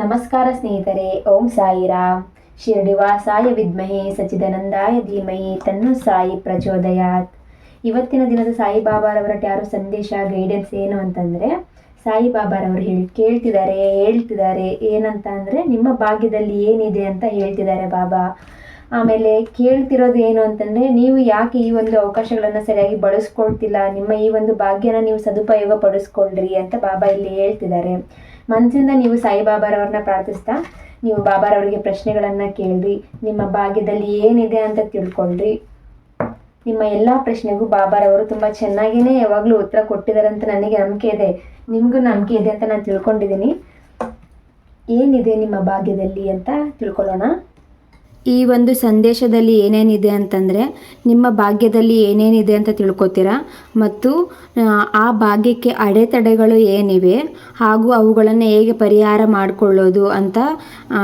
ನಮಸ್ಕಾರ ಸ್ನೇಹಿತರೆ, ಓಂ ಸಾಯಿರಾಮ್ ಶಿರಡಿವಾಸಾಯ ವಿದ್ಮಹೆ ಸಚಿದಾನಂದಾಯ ಧೀಮಹಿ ತನ್ನು ಸಾಯಿ ಪ್ರಚೋದಯಾತ್. ಇವತ್ತಿನ ದಿನದ ಸಾಯಿಬಾಬಾರವರ ಟ್ಯಾರೋ ಸಂದೇಶ ಗೈಡೆನ್ಸ್ ಏನು ಅಂತಂದರೆ ಸಾಯಿಬಾಬಾರವರು ಹೇಳಿ ಕೇಳ್ತಿದ್ದಾರೆ ಹೇಳ್ತಿದ್ದಾರೆ ಏನಂತ ಅಂದರೆ ನಿಮ್ಮ ಭಾಗ್ಯದಲ್ಲಿ ಏನಿದೆ ಅಂತ ಹೇಳ್ತಿದ್ದಾರೆ ಬಾಬಾ. ಆಮೇಲೆ ಕೇಳ್ತಿರೋದು ಏನು ಅಂತಂದರೆ, ನೀವು ಯಾಕೆ ಈ ಒಂದು ಅವಕಾಶಗಳನ್ನು ಸರಿಯಾಗಿ ಬಳಸ್ಕೊಳ್ತಿಲ್ಲ, ನಿಮ್ಮ ಈ ಒಂದು ಭಾಗ್ಯನ ನೀವು ಸದುಪಯೋಗ ಪಡಿಸ್ಕೊಳ್ರಿ ಅಂತ ಬಾಬಾ ಇಲ್ಲಿ ಹೇಳ್ತಿದ್ದಾರೆ ಮನಸ್ಸಿಂದ ನೀವು ಸಾಯಿಬಾಬಾರವ್ರನ್ನ ಪ್ರಾರ್ಥಿಸ್ತಾ, ನೀವು ಬಾಬಾರವರಿಗೆ ಪ್ರಶ್ನೆಗಳನ್ನು ಕೇಳ್ರಿ, ನಿಮ್ಮ ಭಾಗ್ಯದಲ್ಲಿ ಏನಿದೆ ಅಂತ ತಿಳ್ಕೊಳ್ರಿ ನಿಮ್ಮ ಎಲ್ಲ ಪ್ರಶ್ನೆಗೂ ಬಾಬಾರವರು ತುಂಬ ಚೆನ್ನಾಗಿಯೇ ಯಾವಾಗಲೂ ಉತ್ತರ ಕೊಟ್ಟಿದ್ದಾರೆ ಅಂತ ನನಗೆ ನಂಬಿಕೆ ಇದೆ. ನಿಮಗೂ ನಂಬಿಕೆ ಇದೆ ಅಂತ ನಾನು ತಿಳ್ಕೊಂಡಿದ್ದೀನಿ ಏನಿದೆ ನಿಮ್ಮ ಭಾಗ್ಯದಲ್ಲಿ ಅಂತ ತಿಳ್ಕೊಳ್ಳೋಣ. ಈ ಒಂದು ಸಂದೇಶದಲ್ಲಿ ಏನೇನಿದೆ ಅಂತಂದರೆ ನಿಮ್ಮ ಭಾಗ್ಯದಲ್ಲಿ ಏನೇನಿದೆ ಅಂತ ತಿಳ್ಕೊತೀರಾ? ಮತ್ತು ಆ, ಭಾಗ್ಯಕ್ಕೆ ಅಡೆತಡೆಗಳು ಏನಿವೆ? ಹಾಗೂ ಅವುಗಳನ್ನು ಹೇಗೆ ಪರಿಹಾರ ಮಾಡಿಕೊಳ್ಳೋದು ಅಂತ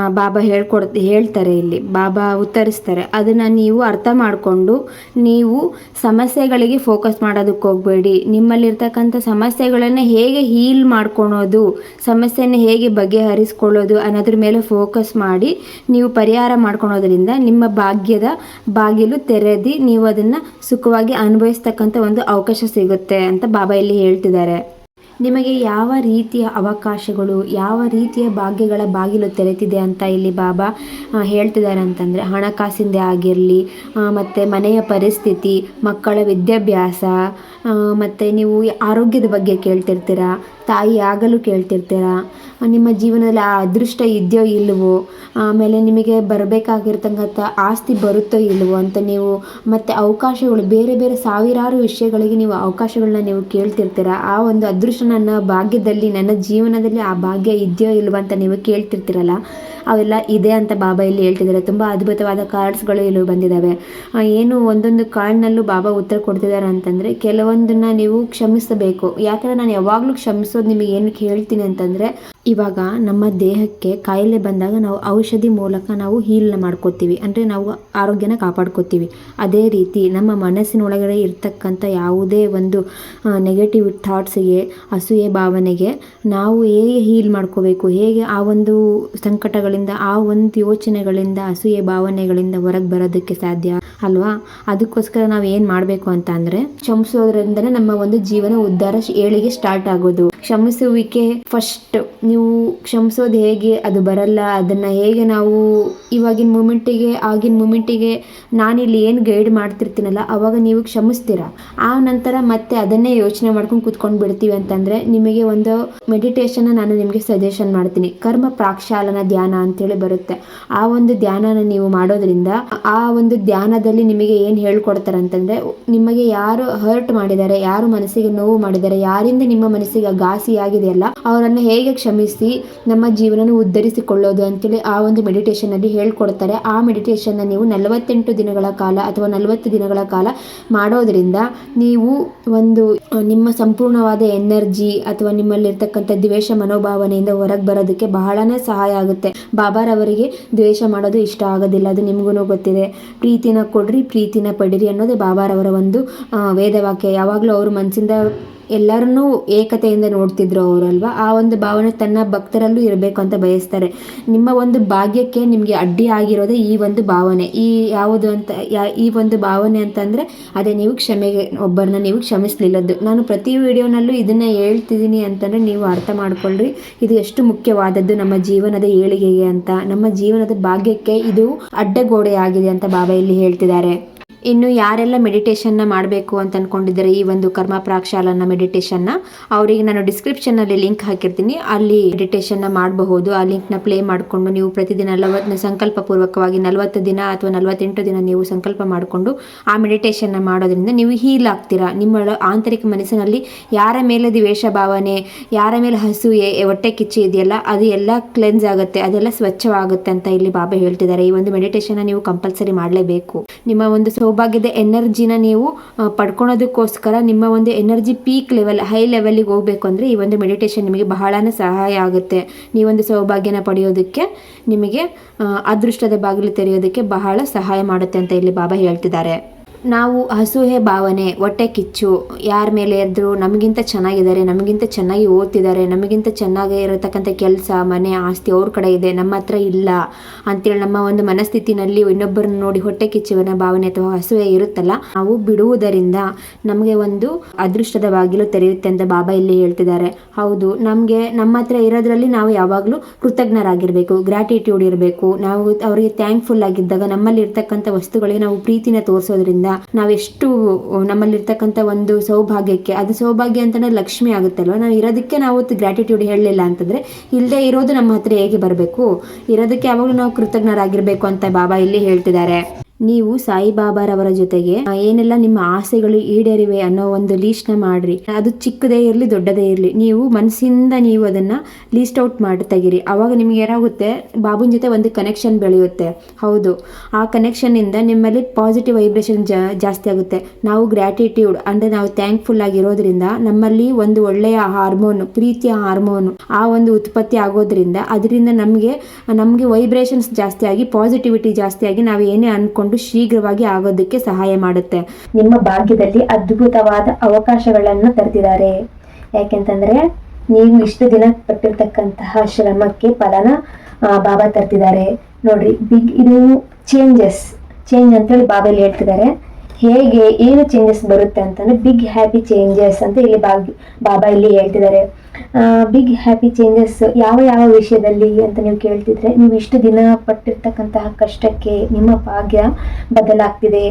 ಬಾಬಾ ಹೇಳ್ಕೊಡ್ ಹೇಳ್ತಾರೆ ಇಲ್ಲಿ. ಬಾಬಾ ಉತ್ತರಿಸ್ತಾರೆ. ಅದನ್ನು ನೀವು ಅರ್ಥ ಮಾಡಿಕೊಂಡು ನೀವು ಸಮಸ್ಯೆಗಳಿಗೆ ಫೋಕಸ್ ಮಾಡೋದಕ್ಕೆ ಹೋಗಬೇಡಿ. ನಿಮ್ಮಲ್ಲಿರ್ತಕ್ಕಂಥ ಸಮಸ್ಯೆಗಳನ್ನು ಹೇಗೆ ಹೀಲ್ ಮಾಡ್ಕೊಳೋದು ಸಮಸ್ಯೆಯನ್ನು ಹೇಗೆ ಬಗೆಹರಿಸ್ಕೊಳ್ಳೋದು ಅನ್ನೋದ್ರ ಮೇಲೆ ಫೋಕಸ್ ಮಾಡಿ ನೀವು ಪರಿಹಾರ ಮಾಡ್ಕೊಳೋದ್ರಿಂದ ನಿಮ್ಮ ಭಾಗ್ಯದ ಬಾಗಿಲು ತೆರೆದಿ ನೀವು ಅದನ್ನು ಸುಖವಾಗಿ ಅನುಭವಿಸ್ತಕ್ಕಂಥ ಒಂದು ಅವಕಾಶ ಸಿಗುತ್ತೆ ಅಂತ ಬಾಬಾ ಇಲ್ಲಿ ಹೇಳ್ತಿದ್ದಾರೆ. ನಿಮಗೆ ಯಾವ ರೀತಿಯ ಅವಕಾಶಗಳು, ಯಾವ ರೀತಿಯ ಭಾಗ್ಯಗಳ ಬಾಗಿಲು ತೆರೆತಿದೆ ಅಂತ ಇಲ್ಲಿ ಬಾಬಾ ಹೇಳ್ತಿದ್ದಾರೆ ಅಂತಂದರೆ ಹಣಕಾಸಿಂದೇ ಆಗಿರಲಿ ಮತ್ತು ಮನೆಯ ಪರಿಸ್ಥಿತಿ, ಮಕ್ಕಳ ವಿದ್ಯಾಭ್ಯಾಸ ಮತ್ತು ನೀವು ಆರೋಗ್ಯದ ಬಗ್ಗೆ ಕೇಳ್ತಿರ್ತೀರಾ, ತಾಯಿ ಆಗಲು ಕೇಳ್ತಿರ್ತೀರ ನಿಮ್ಮ ಜೀವನದಲ್ಲಿ ಆ ಅದೃಷ್ಟ ಇದೆಯೋ ಇಲ್ಲವೋ ಆಮೇಲೆ ನಿಮಗೆ ಬರಬೇಕಾಗಿರ್ತಕ್ಕಂಥ ಆಸ್ತಿ ಬರುತ್ತೋ ಇಲ್ಲವೋ ಅಂತ ನೀವು ಮತ್ತು ಅವಕಾಶಗಳು, ಬೇರೆ ಬೇರೆ ಸಾವಿರಾರು ವಿಷಯಗಳಿಗೆ ನೀವು ಅವಕಾಶಗಳನ್ನ ನೀವು ಕೇಳ್ತಿರ್ತೀರ? ಆ ಒಂದು ಅದೃಷ್ಟ ನನ್ನ ಭಾಗ್ಯದಲ್ಲಿ, ನನ್ನ ಜೀವನದಲ್ಲಿ ಆ ಭಾಗ್ಯ ಇದೆಯೋ ಇಲ್ವೋ ಅಂತ ನೀವು ಕೇಳ್ತಿರ್ತೀರಲ್ಲ? ಅವೆಲ್ಲ ಇದೆ ಅಂತ ಬಾಬಾ ಇಲ್ಲಿ ಹೇಳ್ತಿದ್ದಾರೆ. ತುಂಬ ಅದ್ಭುತವಾದ ಕಾರ್ಡ್ಸ್ಗಳು ಇಲ್ಲಿ ಬಂದಿದ್ದಾವೆ. ಏನು ಒಂದೊಂದು ಕಾರ್ಡ್ನಲ್ಲೂ ಬಾಬಾ ಉತ್ತರ ಕೊಡ್ತಿದ್ದಾರೆ ಅಂತಂದರೆ, ಕೆಲವೊಂದನ್ನು ನೀವು ಕ್ಷಮಿಸಬೇಕು. ಯಾಕಂದರೆ ನಾನು ಯಾವಾಗಲೂ ಕ್ಷಮಿಸೋದು ನಿಮಗೆ ಏನಕ್ಕೆ ಹೇಳ್ತೀನಿ ಅಂತಂದರೆ ಇವಾಗ ನಮ್ಮ ದೇಹಕ್ಕೆ ಕಾಯಿಲೆ ಬಂದಾಗ ನಾವು ಔಷಧಿ ಮೂಲಕ ನಾವು ಹೀಲ್ನ ಮಾಡ್ಕೋತೀವಿ. ಅಂದರೆ ನಾವು ಆರೋಗ್ಯನ ಕಾಪಾಡ್ಕೋತೀವಿ. ಅದೇ ರೀತಿ ನಮ್ಮ ಮನಸ್ಸಿನೊಳಗಡೆ ಇರ್ತಕ್ಕಂಥ ಯಾವುದೇ ಒಂದು ನೆಗೆಟಿವ್ ಥಾಟ್ಸ್ಗೆ ಅಸೂಯೆ ಭಾವನೆಗೆ ನಾವು ಹೇಗೆ ಹೀಲ್ ಮಾಡ್ಕೋಬೇಕು? ಹೇಗೆ ಆ ಒಂದು ಸಂಕಟಗಳಿಂದ, ಆ ಒಂದು ಯೋಚನೆಗಳಿಂದ, ಅಸೂಯೆ ಭಾವನೆಗಳಿಂದ ಹೊರಗೆ ಬರೋದಕ್ಕೆ ಸಾಧ್ಯ ಅಲ್ವಾ? ಅದಕ್ಕೋಸ್ಕರ ನಾವು ಏನು ಮಾಡಬೇಕು ಅಂತ ಅಂದರೆ, ಕ್ಷಮಿಸೋದ್ರಿಂದನೇ ನಮ್ಮ ಒಂದು ಜೀವನ ಉದ್ಧಾರ ಏಳಿಗೆ ಸ್ಟಾರ್ಟ್ ಆಗೋದು. ಕ್ಷಮಿಸುವಿಕೆ ಫಸ್ಟ್ ನೀವು ಕ್ಷಮಿಸೋದು ಹೇಗೆ? ಅದು ಬರಲ್ಲ. ಅದನ್ನು ಹೇಗೆ ನಾವು ಇವಾಗಿನ ಮೂಮೆಂಟಿಗೆ, ಆಗಿನ ಮೂಮೆಂಟಿಗೆ ನಾನಿಲ್ಲಿ ಏನು ಗೈಡ್ ಮಾಡ್ತಿರ್ತೀನಲ್ಲ, ಅವಾಗ ನೀವು ಕ್ಷಮಿಸ್ತೀರಾ? ಆ ನಂತರ ಮತ್ತೆ ಅದನ್ನೇ ಯೋಚನೆ ಮಾಡ್ಕೊಂಡು ಕೂತ್ಕೊಂಡು ಬಿಡ್ತೀವಿ ಅಂತಂದರೆ ನಿಮಗೆ ಒಂದು ಮೆಡಿಟೇಷನ್ನ ನಾನು ನಿಮಗೆ ಸಜೆಷನ್ ಮಾಡ್ತೀನಿ. ಕರ್ಮ ಪ್ರಾಕ್ಷಾಲನ ಧ್ಯಾನ ಅಂತೇಳಿ ಬರುತ್ತೆ. ಆ ಒಂದು ಧ್ಯಾನನ ನೀವು ಮಾಡೋದ್ರಿಂದ ಆ ಒಂದು ಧ್ಯಾನದಲ್ಲಿ ನಿಮಗೆ ಏನು ಹೇಳ್ಕೊಡ್ತಾರೆ ಅಂತಂದರೆ, ನಿಮಗೆ ಯಾರು ಹರ್ಟ್ ಮಾಡಿದ್ದಾರೆ, ಯಾರು ಮನಸ್ಸಿಗೆ ನೋವು ಮಾಡಿದ್ದಾರೆ, ಯಾರಿಂದ ನಿಮ್ಮ ಮನಸ್ಸಿಗೆ ಘಾಸಿಯಾಗಿದೆಯಲ್ಲ, ಅವರನ್ನು ಹೇಗೆ ಕ್ಷಮಿಸಿ ನಮ್ಮ ಜೀವನ ಉದ್ಧರಿಸಿಕೊಳ್ಳೋದು ಅಂತೇಳಿ ಆ ಒಂದು ಮೆಡಿಟೇಷನಲ್ಲಿ ಹೇಳ್ಕೊಡ್ತಾರೆ. ಆ ಮೆಡಿಟೇಷನ್ ನೀವು ನಲವತ್ತೆಂಟು ದಿನಗಳ ಕಾಲ ಅಥವಾ ನಲವತ್ತು ದಿನಗಳ ಕಾಲ ಮಾಡೋದರಿಂದ ನೀವು ಒಂದು ನಿಮ್ಮ ಸಂಪೂರ್ಣವಾದ ಎನರ್ಜಿ ಅಥವಾ ನಿಮ್ಮಲ್ಲಿರ್ತಕ್ಕಂಥ ದ್ವೇಷ ಮನೋಭಾವನೆಯಿಂದ ಹೊರಗೆ ಬರೋದಕ್ಕೆ ಬಹಳನೇ ಸಹಾಯ ಆಗುತ್ತೆ. ಬಾಬಾರವರಿಗೆ ದ್ವೇಷ ಮಾಡೋದು ಇಷ್ಟ ಆಗೋದಿಲ್ಲ, ಅದು ನಿಮಗೂ ಗೊತ್ತಿದೆ. ಪ್ರೀತಿನ ಕೊಡ್ರಿ, ಪ್ರೀತಿನ ಪಡಿರಿ ಅನ್ನೋದೇ ಬಾಬಾರವರ ಒಂದು ವೇದವಾಕ್ಯ. ಯಾವಾಗಲೂ ಅವ್ರ ಮನಸ್ಸಿಂದ ಎಲ್ಲರನ್ನೂ ಏಕತೆಯಿಂದ ನೋಡ್ತಿದ್ರು ಅವರಲ್ವಾ? ಆ ಒಂದು ಭಾವನೆ ತನ್ನ ಭಕ್ತರಲ್ಲೂ ಇರಬೇಕು ಅಂತ ಬಯಸ್ತಾರೆ. ನಿಮ್ಮ ಒಂದು ಭಾಗ್ಯಕ್ಕೆ ನಿಮಗೆ ಅಡ್ಡಿ ಆಗಿರೋದೇ ಈ ಒಂದು ಭಾವನೆ. ಈ ಯಾವುದು ಅಂತ ಈ ಒಂದು ಭಾವನೆ ಅಂತಂದರೆ ಅದೇ ನೀವು ಕ್ಷಮೆಗೆ, ಒಬ್ಬರನ್ನ ನೀವು ಕ್ಷಮಿಸ್ಲಿಲ್ಲದ್ದು. ನಾನು ಪ್ರತಿ ವಿಡಿಯೋನಲ್ಲೂ ಇದನ್ನು ಹೇಳ್ತಿದ್ದೀನಿ ಅಂತಂದರೆ ನೀವು ಅರ್ಥ ಮಾಡ್ಕೊಳ್ಳ್ರಿ ಇದು ಎಷ್ಟು ಮುಖ್ಯವಾದದ್ದು ನಮ್ಮ ಜೀವನದ ಏಳಿಗೆಗೆ ಅಂತ. ನಮ್ಮ ಜೀವನದ ಭಾಗ್ಯಕ್ಕೆ ಇದು ಅಡ್ಡಗೋಡೆ ಆಗಿದೆ ಅಂತ ಬಾಬಾ ಇಲ್ಲಿ ಹೇಳ್ತಿದ್ದಾರೆ. ಇನ್ನು ಯಾರೆಲ್ಲ ಮೆಡಿಟೇಷನ್ನ ಮಾಡಬೇಕು ಅಂತ ಅಂದ್ಕೊಂಡಿದ್ದಾರೆ ಈ ಒಂದು ಕರ್ಮ ಪ್ರಾಕ್ಷಾಲನ ಮೆಡಿಟೇಷನ್ನ ಅವರಿಗೆ ನಾನು ಡಿಸ್ಕ್ರಿಪ್ಷನಲ್ಲಿ ಲಿಂಕ್ ಹಾಕಿರ್ತೀನಿ. ಅಲ್ಲಿ ಮೆಡಿಟೇಷನ್ನ ಮಾಡಬಹುದು. ಆ ಲಿಂಕ್ನ ಪ್ಲೇ ಮಾಡಿಕೊಂಡು ನೀವು ಪ್ರತಿದಿನ ನಲವತ್ತು ಸಂಕಲ್ಪ ಪೂರ್ವಕವಾಗಿ ನಲವತ್ತು ದಿನ ಅಥವಾ ನಲವತ್ತೆಂಟು ದಿನ ನೀವು ಸಂಕಲ್ಪ ಮಾಡಿಕೊಂಡು ಆ ಮೆಡಿಟೇಷನ್ನ ಮಾಡೋದ್ರಿಂದ ನೀವು ಹೀಲ್ ಆಗ್ತೀರಾ. ನಿಮ್ಮ ಆಂತರಿಕ ಮನಸ್ಸಿನಲ್ಲಿ ಯಾರ ಮೇಲೆ ದ್ವೇಷ ಭಾವನೆ, ಯಾರ ಮೇಲೆ ಹಸುವೆ ಹೊಟ್ಟೆ ಕಿಚ್ಚಿ ಇದೆಯಲ್ಲ, ಅದು ಎಲ್ಲ ಕ್ಲೆನ್ಸ್ ಆಗುತ್ತೆ, ಅದೆಲ್ಲ ಸ್ವಚ್ಛವಾಗುತ್ತೆ ಅಂತ ಇಲ್ಲಿ ಬಾಬಾ ಹೇಳ್ತಿದ್ದಾರೆ. ಈ ಒಂದು ಮೆಡಿಟೇಷನ್ ನೀವು ಕಂಪಲ್ಸರಿ ಮಾಡಲೇಬೇಕು. ನಿಮ್ಮ ಒಂದು ಸೌಭಾಗ್ಯದ ಎನರ್ಜಿನ ನೀವು ಪಡ್ಕೊಳೋದಕ್ಕೋಸ್ಕರ ನಿಮ್ಮ ಒಂದು ಎನರ್ಜಿ ಪೀಕ್ ಲೆವೆಲ್, ಹೈ ಲೆವೆಲಿಗೆ ಹೋಗಬೇಕು ಅಂದರೆ ಈ ಒಂದು ಮೆಡಿಟೇಷನ್ ನಿಮಗೆ ಬಹಳನೇ ಸಹಾಯ ಆಗುತ್ತೆ. ನೀವೊಂದು ಸೌಭಾಗ್ಯನ ಪಡೆಯೋದಕ್ಕೆ ನಿಮಗೆ ಅದೃಷ್ಟದ ಬಾಗಿಲು ತೆರೆಯೋದಕ್ಕೆ ಬಹಳ ಸಹಾಯ ಮಾಡುತ್ತೆ ಅಂತ ಇಲ್ಲಿ ಬಾಬಾ ಹೇಳ್ತಿದ್ದಾರೆ. ನಾವು ಅಸೂಹೆ ಭಾವನೆ, ಹೊಟ್ಟೆ ಕಿಚ್ಚು, ಯಾರ ಮೇಲೆ ಎದ್ರು ನಮಗಿಂತ ಚೆನ್ನಾಗಿದ್ದಾರೆ, ನಮಗಿಂತ ಚೆನ್ನಾಗಿ ಓದ್ತಿದ್ದಾರೆ, ನಮಗಿಂತ ಚೆನ್ನಾಗಿ ಇರತಕ್ಕಂಥ ಕೆಲಸ, ಮನೆ, ಆಸ್ತಿ ಅವ್ರ ಕಡೆ ಇದೆ, ನಮ್ಮ ಹತ್ರ ಇಲ್ಲ ಅಂತೇಳಿ ನಮ್ಮ ಒಂದು ಮನಸ್ಥಿತಿನಲ್ಲಿ ಇನ್ನೊಬ್ಬರನ್ನ ನೋಡಿ ಹೊಟ್ಟೆ ಕಿಚ್ಚುವಿನ ಭಾವನೆ ಅಥವಾ ಹಸುವೆ ಇರುತ್ತಲ್ಲ, ನಾವು ಬಿಡುವುದರಿಂದ ನಮಗೆ ಒಂದು ಅದೃಷ್ಟದ ಬಾಗಿಲು ತೆರೆಯುತ್ತೆ ಅಂತ ಬಾಬಾ ಇಲ್ಲಿ ಹೇಳ್ತಿದ್ದಾರೆ. ಹೌದು, ನಮಗೆ ನಮ್ಮ ಹತ್ರ ಇರೋದ್ರಲ್ಲಿ ನಾವು ಯಾವಾಗಲೂ ಕೃತಜ್ಞರಾಗಿರಬೇಕು ಗ್ರಾಟಿಟ್ಯೂಡ್ ಇರಬೇಕು, ನಾವು ಅವರಿಗೆ ಥ್ಯಾಂಕ್ಫುಲ್ ಆಗಿದ್ದಾಗ ನಮ್ಮಲ್ಲಿ ಇರ್ತಕ್ಕಂಥ ವಸ್ತುಗಳಿಗೆ ನಾವು ಪ್ರೀತಿನ ತೋರಿಸೋದ್ರಿಂದ ನಾವೆಷ್ಟು ನಮ್ಮಲ್ಲಿರ್ತಕ್ಕಂಥ ಒಂದು ಸೌಭಾಗ್ಯಕ್ಕೆ, ಅದು ಸೌಭಾಗ್ಯ ಅಂತಲೇ ಲಕ್ಷ್ಮಿ ಆಗುತ್ತಲ್ವ? ನಾವು ಇರೋದಕ್ಕೆ ನಾವು ಗ್ರಾಟಿಟ್ಯೂಡ್ ಹೇಳಲಿಲ್ಲ ಅಂತಂದರೆ ಇಲ್ಲದೆ ಇರೋದು ನಮ್ಮ ಹತ್ರ ಹೇಗೆ ಬರಬೇಕು? ಇರೋದಕ್ಕೆ ಯಾವಾಗಲೂ ನಾವು ಕೃತಜ್ಞರಾಗಿರಬೇಕು ಅಂತ ಬಾಬಾ ಇಲ್ಲಿ ಹೇಳ್ತಿದ್ದಾರೆ. ನೀವು ಸಾಯಿಬಾಬಾರವರ ಜೊತೆಗೆ ಏನೆಲ್ಲ ನಿಮ್ಮ ಆಸೆಗಳು ಈಡೇರಿವೆ ಅನ್ನೋ ಒಂದು ಲೀಸ್ಟ್ನ ಮಾಡ್ರಿ. ಅದು ಚಿಕ್ಕದೇ ಇರಲಿ, ದೊಡ್ಡದೇ ಇರಲಿ. ನೀವು ಮನಸ್ಸಿಂದ ನೀವು ಅದನ್ನ ಲೀಸ್ಟ್ ಔಟ್ ಮಾಡಿ ತೆಗಿರಿ. ಅವಾಗ ನಿಮ್ಗೆ ಏನಾಗುತ್ತೆ? ಬಾಬುನ ಜೊತೆ ಒಂದು ಕನೆಕ್ಷನ್ ಬೆಳೆಯುತ್ತೆ. ಹೌದು. ಆ ಕನೆಕ್ಷನ್ ಇಂದ ನಿಮ್ಮಲ್ಲಿ ಪಾಸಿಟಿವ್ ವೈಬ್ರೇಷನ್ ಜಾಸ್ತಿ ಆಗುತ್ತೆ. ನಾವು ಗ್ರ್ಯಾಟಿಟ್ಯೂಡ್ ಅಂದ್ರೆ ನಾವು ಥ್ಯಾಂಕ್ಫುಲ್ ಆಗಿರೋದ್ರಿಂದ ನಮ್ಮಲ್ಲಿ ಒಂದು ಒಳ್ಳೆಯ ಹಾರ್ಮೋನ್ ಪ್ರೀತಿಯ ಹಾರ್ಮೋನ್ ಆ ಒಂದು ಉತ್ಪತ್ತಿ ಆಗೋದ್ರಿಂದ, ಅದರಿಂದ ನಮಗೆ ನಮಗೆ ವೈಬ್ರೇಷನ್ಸ್ ಜಾಸ್ತಿ ಆಗಿ ಪಾಸಿಟಿವಿಟಿ ಜಾಸ್ತಿ ಆಗಿ ನಾವು ಏನೇ ಅನ್ಕೊಂಡು ಶೀಘ್ರವಾಗಿ ಆಗೋದಕ್ಕೆ ಸಹಾಯ ಮಾಡುತ್ತೆ. ನಿಮ್ಮ ಭಾಗ್ಯದಲ್ಲಿ ಅದ್ಭುತವಾದ ಅವಕಾಶಗಳನ್ನು ತರ್ತಿದ್ದಾರೆ ಯಾಕೆಂತಂದ್ರೆ ನೀವು ಇಷ್ಟು ದಿನ ಪಟ್ಟಿರ್ತಕ್ಕಂತಹ ಶ್ರಮಕ್ಕೆ ಫಲನ ಬಾಬಾ ತರ್ತಿದ್ದಾರೆ ನೋಡ್ರಿ ಬಿಗ್ ಇದು ಚೇಂಜಸ್ ಚೇಂಜ್ ಅಂತೇಳಿ ಬಾಬಾ ಇಲ್ಲಿ ಹೇಳ್ತಿದ್ದಾರೆ. ಹೇಗೆ ಏನು ಚೇಂಜಸ್ ಬರುತ್ತೆ ಅಂತಂದ್ರೆ ಬಿಗ್ ಹ್ಯಾಪಿ ಚೇಂಜಸ್ ಅಂತ ಇಲ್ಲಿ ಬಾಬಾ ಇಲ್ಲಿ ಹೇಳ್ತಿದ್ದಾರೆ. ಬಿಗ್ ಹ್ಯಾಪಿ ಚೇಂಜಸ್ ಯಾವ ಯಾವ ವಿಷಯದಲ್ಲಿ ಅಂತ ನೀವು ಕೇಳ್ತಿದ್ರೆ ನೀವು ಇಷ್ಟು ದಿನ ಪಟ್ಟಿರ್ತಕ್ಕಂತಹ ಕಷ್ಟಕ್ಕೆ, ನಿಮ್ಮ ಭಾಗ್ಯ ಬದಲಾಗ್ತಿದೆ.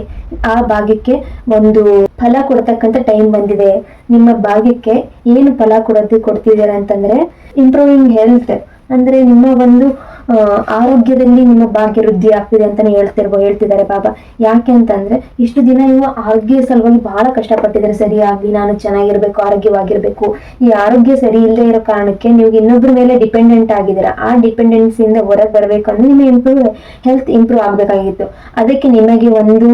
ಆ ಭಾಗ್ಯಕ್ಕೆ ಒಂದು ಫಲ ಕೊಡ್ತಕ್ಕಂಥ ಟೈಮ್ ಬಂದಿದೆ. ನಿಮ್ಮ ಭಾಗ್ಯಕ್ಕೆ ಏನು ಫಲ ಕೊಡೋದು, ಕೊಡ್ತಿದ್ದೀರಾ ಅಂತಂದ್ರೆ ಇಂಪ್ರೂವಿಂಗ್ ಹೆಲ್ತ್ ಅಂದ್ರೆ ನಿಮ್ಮ ಒಂದು ಆರೋಗ್ಯದಲ್ಲಿ ನಿಮ್ಮ ಭಾಗ್ಯ ವೃದ್ಧಿ ಆಗ್ತಿದೆ ಅಂತಾನೆ ಹೇಳ್ತಿರ್ಬೋ ಹೇಳ್ತಿದ್ದಾರೆ ಬಾಬಾ ಯಾಕೆ ಅಂತಂದ್ರೆ, ಇಷ್ಟು ದಿನ ನೀವು ಆರೋಗ್ಯ ಸಲುವಾಗಿ ಬಹಳ ಕಷ್ಟಪಟ್ಟಿದ್ದಾರೆ. ಸರಿಯಾಗಿ ನಾನು ಚೆನ್ನಾಗಿರ್ಬೇಕು, ಆರೋಗ್ಯವಾಗಿರ್ಬೇಕು. ಈ ಆರೋಗ್ಯ ಸರಿ ಇಲ್ಲದೆ ಇರೋ ಕಾರಣಕ್ಕೆ ನೀವು ಇನ್ನೊಬ್ಬರ ಮೇಲೆ ಡಿಪೆಂಡೆಂಟ್ ಆಗಿದ್ದೀರಾ. ಆ ಡಿಪೆಂಡೆನ್ಸಿಯಿಂದ ಹೊರಗೆ ಬರ್ಬೇಕಂದ್ರೆ ನಿಮ್ಮ ಇಂಪ್ರೂವ್ ಹೆಲ್ತ್ ಇಂಪ್ರೂವ್ ಆಗ್ಬೇಕಾಗಿತ್ತು. ಅದಕ್ಕೆ ನಿಮಗೆ ಒಂದು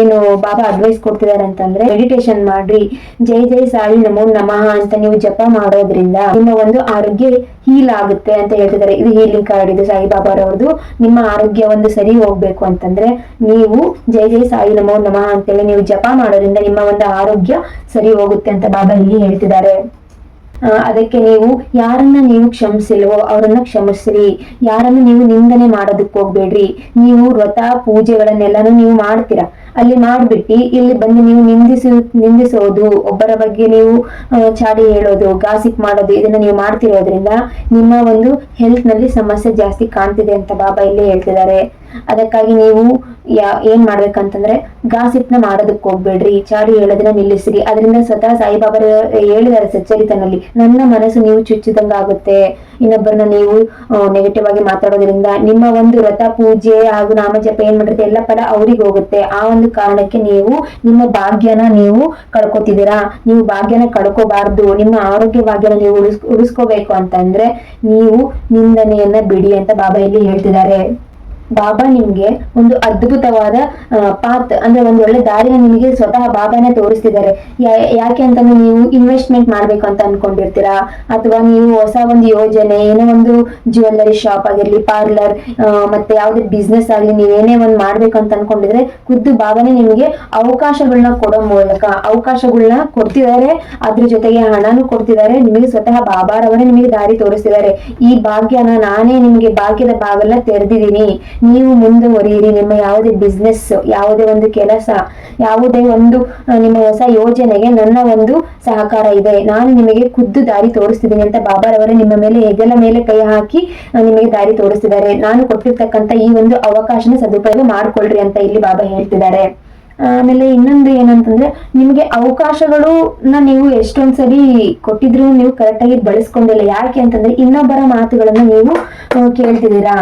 ಏನು ಬಾಬಾ ಅಡ್ವೈಸ್ ಕೊಡ್ತಿದ್ದಾರೆ ಅಂತಂದ್ರೆ ಮೆಡಿಟೇಷನ್ ಮಾಡ್ರಿ. ಜೈ ಜೈ ಸಾಯಿ ನಮೋ ನಮಃ ಅಂತ ನೀವು ಜಪ ಮಾಡೋದ್ರಿಂದ ನಿಮ್ಮ ಒಂದು ಆರೋಗ್ಯ ಹೀಲ್ ಆಗುತ್ತೆ ಅಂತ ಹೇಳ್ತಿದ್ದಾರೆ. ಇದು ಹೀಲಿಂಗ್ ಬಾಬಾ ಸಾಯಿಬಾಬಾರವ್ರದ್ದು ನಿಮ್ಮ ಆರೋಗ್ಯ ಒಂದು ಸರಿ ಹೋಗ್ಬೇಕು ಅಂತಂದ್ರೆ ನೀವು ಜೈ ಜೈ ಸಾಯಿ ನಮೋ ನಮಃ ಅಂತೇಳಿ ನೀವು ಜಪ ಮಾಡೋದ್ರಿಂದ ನಿಮ್ಮ ಒಂದು ಆರೋಗ್ಯ ಸರಿ ಹೋಗುತ್ತೆ ಅಂತ ಬಾಬಾ ಇಲ್ಲಿ ಹೇಳ್ತಿದ್ದಾರೆ. ಅದಕ್ಕೆ ನೀವು ಯಾರನ್ನ ನೀವು ಕ್ಷಮಿಸಿಲ್ವೋ ಅವರನ್ನ ಕ್ಷಮಿಸ್ರಿ. ಯಾರನ್ನ ನೀವು ನಿಂದನೆ ಮಾಡೋದಕ್ಕೆ ಹೋಗ್ಬೇಡ್ರಿ. ನೀವು ವ್ರತ ಪೂಜೆಗಳನ್ನೆಲ್ಲಾನು ನೀವು ಮಾಡ್ತೀರಾ. ಅಲ್ಲಿ ಮಾಡ್ಬಿಟ್ಟು, ಇಲ್ಲಿ ಬಂದು ನೀವು ನಿಂದಿಸಿ, ನಿಂದಿಸೋದು, ಒಬ್ಬರ ಬಗ್ಗೆ ನೀವು ಚಾಡಿ ಹೇಳೋದು ಗಾಸಿಪ್ ಮಾಡೋದು, ಇದನ್ನ ನೀವು ಮಾಡ್ತಿರೋದ್ರಿಂದ ನಿಮ್ಮ ಒಂದು ಹೆಲ್ತ್ನಲ್ಲಿ ಸಮಸ್ಯೆ ಜಾಸ್ತಿ ಕಾಣ್ತಿದೆ ಅಂತ ಬಾಬಾ ಇಲ್ಲಿ ಹೇಳ್ತಿದ್ದಾರೆ. ಅದಕ್ಕಾಗಿ ನೀವು ಯಾ, ಏನ್ ಮಾಡ್ಬೇಕಂತಂದ್ರೆ ಗಾಸಿಪ್ನ ಮಾಡೋದಕ್ಕೆ ಹೋಗ್ಬೇಡ್ರಿ, ಚಾಡಿ ಹೇಳೋದನ್ನ ನಿಲ್ಲಿಸ್ರಿ. ಅದರಿಂದ ಸ್ವತಃ ಸಾಯಿಬಾಬಾ ಹೇಳಿದ್ದಾರೆ ಸಚ್ಚರಿತನಲ್ಲಿ ನನ್ನ ಮನಸ್ಸು ನೀವು ಚುಚ್ಚಿದಂಗ ಆಗುತ್ತೆ. ಇನ್ನೊಬ್ಬರನ್ನ ನೀವು ನೆಗೆಟಿವ್ ಆಗಿ ಮಾತಾಡೋದ್ರಿಂದ ನಿಮ್ಮ ಒಂದು ವ್ರತ ಪೂಜೆ ಹಾಗೂ ನಾಮಜಪ ಏನ್ ಮಾಡಿರುತ್ತೆ ಎಲ್ಲ ಫಲ ಅವ್ರಿಗೆ ಹೋಗುತ್ತೆ. ಆ ಒಂದು ಕಾರಣಕ್ಕೆ ನೀವು ನಿಮ್ಮ ಭಾಗ್ಯನ ನೀವು ಕಳ್ಕೊತಿದ್ದೀರಾ? ನೀವು ಭಾಗ್ಯನ ಕಳ್ಕೋಬಾರ್ದು, ನಿಮ್ಮ ಆರೋಗ್ಯ ಭಾಗ್ಯನ ನೀವು ಉಳಿಸ್, ಉಳಿಸ್ಕೋಬೇಕು ಅಂತಂದ್ರೆ ನೀವು ನಿಂದನೆಯನ್ನ ಬಿಡಿ ಅಂತ ಬಾಬಾ ಇಲ್ಲಿ ಹೇಳ್ತಿದ್ದಾರೆ. ಬಾಬಾ ನಿಮ್ಗೆ ಒಂದು ಅದ್ಭುತವಾದ ಪಾತ್ ಅಂದ್ರೆ ಒಂದು ಒಳ್ಳೆ ದಾರಿನ ನಿಮಗೆ ಸ್ವತಃ ಬಾಬಾನೇ ತೋರಿಸ್ತಿದ್ದಾರೆ. ಯಾಕೆ ಅಂತಂದ್ರೆ ನೀವು ಇನ್ವೆಸ್ಟ್ಮೆಂಟ್ ಮಾಡ್ಬೇಕು ಅಂತ ಅನ್ಕೊಂಡಿರ್ತೀರಾ? ಅಥವಾ ನೀವು ಹೊಸ ಒಂದು ಯೋಜನೆ, ಏನೋ ಒಂದು ಜ್ಯುವೆಲ್ಲರಿ ಶಾಪ್ ಆಗಿರ್ಲಿ ಪಾರ್ಲರ್ ಮತ್ತೆ ಯಾವ್ದೇ ಬಿಸ್ನೆಸ್ ಆಗ್ಲಿ ನೀವೇನೇ ಒಂದು ಮಾಡ್ಬೇಕು ಅಂತ ಅನ್ಕೊಂಡಿದ್ರೆ ಖುದ್ದು ಬಾಬಾನೇ ನಿಮಗೆ ಅವಕಾಶಗಳನ್ನ ಕೊಡೋ ಮೂಲಕ ಅವಕಾಶಗಳನ್ನ ಕೊಡ್ತಿದ್ದಾರೆ. ಅದ್ರ ಜೊತೆಗೆ ಹಣನೂ ಕೊಡ್ತಿದ್ದಾರೆ. ನಿಮಗೆ ಸ್ವತಃ ಬಾಬಾರವರೇ ನಿಮಗೆ ದಾರಿ ತೋರಿಸ್ತಿದ್ದಾರೆ. ಈ ಭಾಗ್ಯನ ನಾನೇ ನಿಮಗೆ ಭಾಗ್ಯದ ಬಾಗಲ್ಲ ತೆರೆದಿದ್ದೀನಿ. ನೀವು ಮುಂದುವರಿಯಿರಿ. ನಿಮ್ಮ ಯಾವುದೇ ಬಿಸ್ನೆಸ್ ಯಾವುದೇ ಒಂದು ಕೆಲಸ, ಯಾವುದೇ ಒಂದು ನಿಮ್ಮ ಹೊಸ ಯೋಜನೆಗೆ ನನ್ನ ಒಂದು ಸಹಕಾರ ಇದೆ. ನಾನು ನಿಮಗೆ ಖುದ್ದು ದಾರಿ ತೋರಿಸ್ತಿದ್ದೀನಿ ಅಂತ ಬಾಬಾರವರು ನಿಮ್ಮ ಮೇಲೆ ಹೆಗಲ ಮೇಲೆ ಕೈ ಹಾಕಿ ನಿಮಗೆ ದಾರಿ ತೋರಿಸ್ತಿದ್ದಾರೆ. ನಾನು ಕೊಟ್ಟಿರ್ತಕ್ಕಂಥ ಈ ಒಂದು ಅವಕಾಶನ ಸದುಪಯೋಗ ಮಾಡ್ಕೊಳ್ರಿ ಅಂತ ಇಲ್ಲಿ ಬಾಬಾ ಹೇಳ್ತಿದ್ದಾರೆ. ಆಮೇಲೆ ಇನ್ನೊಂದು ಏನಂತಂದ್ರೆ, ನಿಮಗೆ ಅವಕಾಶಗಳು ನೀವು ಎಷ್ಟೊಂದ್ಸರಿ ಕೊಟ್ಟಿದ್ರು ನೀವು ಕರೆಕ್ಟಾಗಿ ಬಳಸ್ಕೊಂಡಿಲ್ಲ. ಯಾಕೆ ಅಂತಂದ್ರೆ ಇನ್ನೊಬ್ಬರ ಮಾತುಗಳನ್ನ ನೀವು ಕೇಳ್ತಿದ್ದೀರಾ?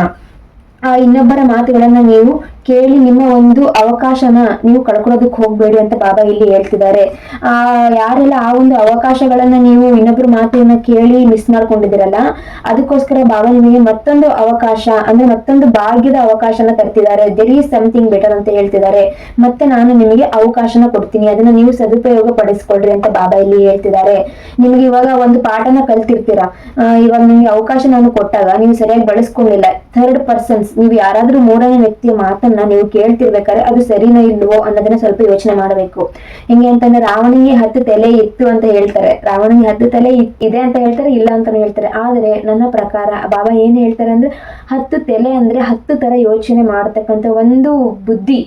ಇನ್ನೊಬ್ಬರ ಮಾತುಗಳನ್ನ ನೀವು ಕೇಳಿ ನಿಮ್ಮ ಒಂದು ಅವಕಾಶನ ನೀವು ಕಳ್ಕೊಳ್ಳೋದಕ್ಕೆ ಹೋಗ್ಬೇಡಿ ಅಂತ ಬಾಬಾ ಇಲ್ಲಿ ಹೇಳ್ತಿದ್ದಾರೆ. ಆ, ಯಾರೆಲ್ಲ ಆ ಒಂದು ಅವಕಾಶಗಳನ್ನ ನೀವು ಇನ್ನೊಬ್ರು ಮಾತನ್ನ ಕೇಳಿ ಮಿಸ್ ಮಾಡ್ಕೊಂಡಿದ್ದೀರಲ್ಲ, ಅದಕ್ಕೋಸ್ಕರ ಬಾಬಾ ನಿಮಗೆ ಮತ್ತೊಂದು ಅವಕಾಶ, ಅಂದ್ರೆ ಮತ್ತೊಂದು ಭಾಗ್ಯದ ಅವಕಾಶನ ತರ್ತಿದ್ದಾರೆ. ದೇರ್ ಈಸ್ ಸಮಥಿಂಗ್ ಬೆಟರ್ ಅಂತ ಹೇಳ್ತಿದ್ದಾರೆ. ಮತ್ತೆ ನಾನು ನಿಮಗೆ ಅವಕಾಶನ ಕೊಡ್ತೀನಿ. ಅದನ್ನ ನೀವು ಸದುಪಯೋಗ ಪಡಿಸ್ಕೊಳ್ರಿ ಅಂತ ಬಾಬಾ ಇಲ್ಲಿ ಹೇಳ್ತಿದ್ದಾರೆ. ನಿಮ್ಗೆ ಇವಾಗ ಒಂದು ಪಾಠನ ಕಲ್ತಿರ್ತೀರಾ? ಇವಾಗ ನಿಮ್ಗೆ ಅವಕಾಶ ನಾನು ಕೊಟ್ಟಾಗ ನೀವು ಸರಿಯಾಗಿ ಬಳಸ್ಕೊಂಡಿಲ್ಲ. ಥರ್ಡ್ ಪರ್ಸನ್ಸ್ ನೀವು ಯಾರಾದ್ರೂ ಮೂರನೇ ವ್ಯಕ್ತಿಯ ಮಾತನ್ನ ಮಾತನ್ನ ನೀವು ಕೇಳ್ತಿರ್ಬೇಕಾದ್ರೆ ಅದು ಸರಿನೋ ಇಲ್ವೋ ಅನ್ನೋದನ್ನ ಸ್ವಲ್ಪ ಯೋಚನೆ ಮಾಡಬೇಕು. ಹೆಂಗೆ ಅಂತಂದ್ರೆ ರಾವಣಿಗೆ ಹತ್ತು ತಲೆ ಇತ್ತು ಅಂತ ಹೇಳ್ತಾರೆ. ರಾವಣಿಗೆ ಹತ್ತು ತಲೆ ಇದೆ ಅಂತ ಹೇಳ್ತಾರೆ, ಇಲ್ಲ ಅಂತ ಹೇಳ್ತಾರೆ. ಆದರೆ ನನ್ನ ಪ್ರಕಾರ ಬಾಬಾ ಏನ್ ಹೇಳ್ತಾರೆ ಅಂದ್ರೆ ಹತ್ತು ತಲೆ ಅಂದ್ರೆ ಹತ್ತು ತರ ಯೋಚನೆ ಮಾಡ್ತಕ್ಕಂಥ ಒಂದು ಬುದ್ಧಿ.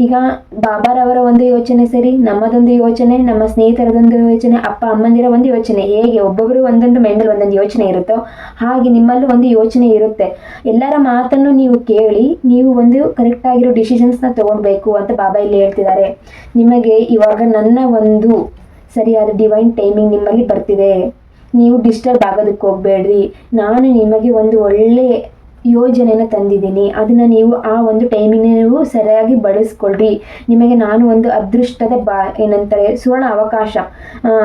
ಈಗ ಬಾಬಾರವರ ಒಂದು ಯೋಚನೆ ಸರಿ, ನಮ್ಮದೊಂದು ಯೋಚನೆ, ನಮ್ಮ ಸ್ನೇಹಿತರದೊಂದು ಯೋಚನೆ, ಅಪ್ಪ ಅಮ್ಮಂದಿರ ಒಂದು ಯೋಚನೆ, ಹೇಗೆ ಒಬ್ಬೊಬ್ಬರು ಒಂದೊಂದು ಮೈಂಡಲ್ಲಿ ಒಂದೊಂದು ಯೋಚನೆ ಇರುತ್ತೋ ಹಾಗೆ ನಿಮ್ಮಲ್ಲೂ ಒಂದು ಯೋಚನೆ ಇರುತ್ತೆ. ಎಲ್ಲರ ಮಾತನ್ನು ನೀವು ಕೇಳಿ, ನೀವು ಒಂದು ಕರೆಕ್ಟ್ ಆಗಿರೋ ಡಿಸಿಷನ್ಸ್ನ ತಗೊಳ್ಬೇಕು ಅಂತ ಬಾಬಾ ಇಲ್ಲಿ ಹೇಳ್ತಿದ್ದಾರೆ. ನಿಮಗೆ ಇವಾಗ ನನ್ನ ಒಂದು ಸರಿಯಾದ ಡಿವೈನ್ ಟೈಮಿಂಗ್ ನಿಮ್ಮಲ್ಲಿ ಬರ್ತಿದೆ. ನೀವು ಡಿಸ್ಟರ್ಬ್ ಆಗೋದಕ್ಕೆ ಹೋಗಬೇಡ್ರಿ. ನಾನು ನಿಮಗೆ ಒಂದು ಒಳ್ಳೆ ಯೋಜನೆನ ತಂದಿದ್ದೀನಿ. ಅದನ್ನ ನೀವು ಆ ಒಂದು ಟೈಮಿಂಗ್ ನೀವು ಸರಿಯಾಗಿ ಬಳಸ್ಕೊಳ್ರಿ. ನಿಮಗೆ ನಾನು ಒಂದು ಅದೃಷ್ಟದ ಬಾ, ಏನಂತಾರೆ, ಸುವರ್ಣ ಅವಕಾಶ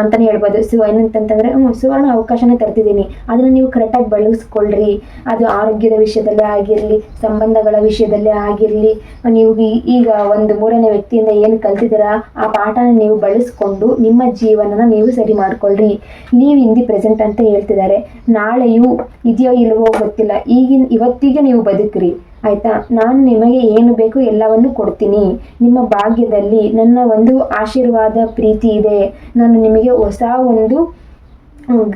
ಅಂತಲೇ ಹೇಳ್ಬೋದು. ಸು, ಏನಂತಂತಂದರೆ ಹ್ಞೂ ಸುವರ್ಣ ಅವಕಾಶನ ತರ್ತಿದ್ದೀನಿ ಅದನ್ನ ನೀವು ಕರೆಕ್ಟಾಗಿ ಬಳಸ್ಕೊಳ್ರಿ. ಅದು ಆರೋಗ್ಯದ ವಿಷಯದಲ್ಲೇ ಆಗಿರಲಿ, ಸಂಬಂಧಗಳ ವಿಷಯದಲ್ಲೇ ಆಗಿರಲಿ, ನೀವು ಈಗ ಒಂದು ಮೂರನೇ ವ್ಯಕ್ತಿಯಿಂದ ಏನು ಕಲ್ತಿದ್ದೀರಾ, ಆ ಪಾಠನ ನೀವು ಬಳಸ್ಕೊಂಡು ನಿಮ್ಮ ಜೀವನನ ನೀವು ಸರಿ ಮಾಡ್ಕೊಳ್ರಿ. ನೀವು ಹಿಂದಿ ಪ್ರೆಸೆಂಟ್ ಅಂತ ಹೇಳ್ತಿದ್ದಾರೆ. ನಾಳೆಯೂ ಇದೆಯೋ ಇಲ್ವೋ ಗೊತ್ತಿಲ್ಲ. ಈಗಿನ ಇವತ್ತಿಗೆ ನೀವು ಬದುಕ್ರಿ, ಆಯ್ತಾ? ನಾನು ನಿಮಗೆ ಏನು ಬೇಕು ಎಲ್ಲವನ್ನು ಕೊಡ್ತೀನಿ. ನಿಮ್ಮ ಭಾಗ್ಯದಲ್ಲಿ ನನ್ನ ಒಂದು ಆಶೀರ್ವಾದ ಪ್ರೀತಿ ಇದೆ. ನಾನು ನಿಮಗೆ ಹೊಸ ಒಂದು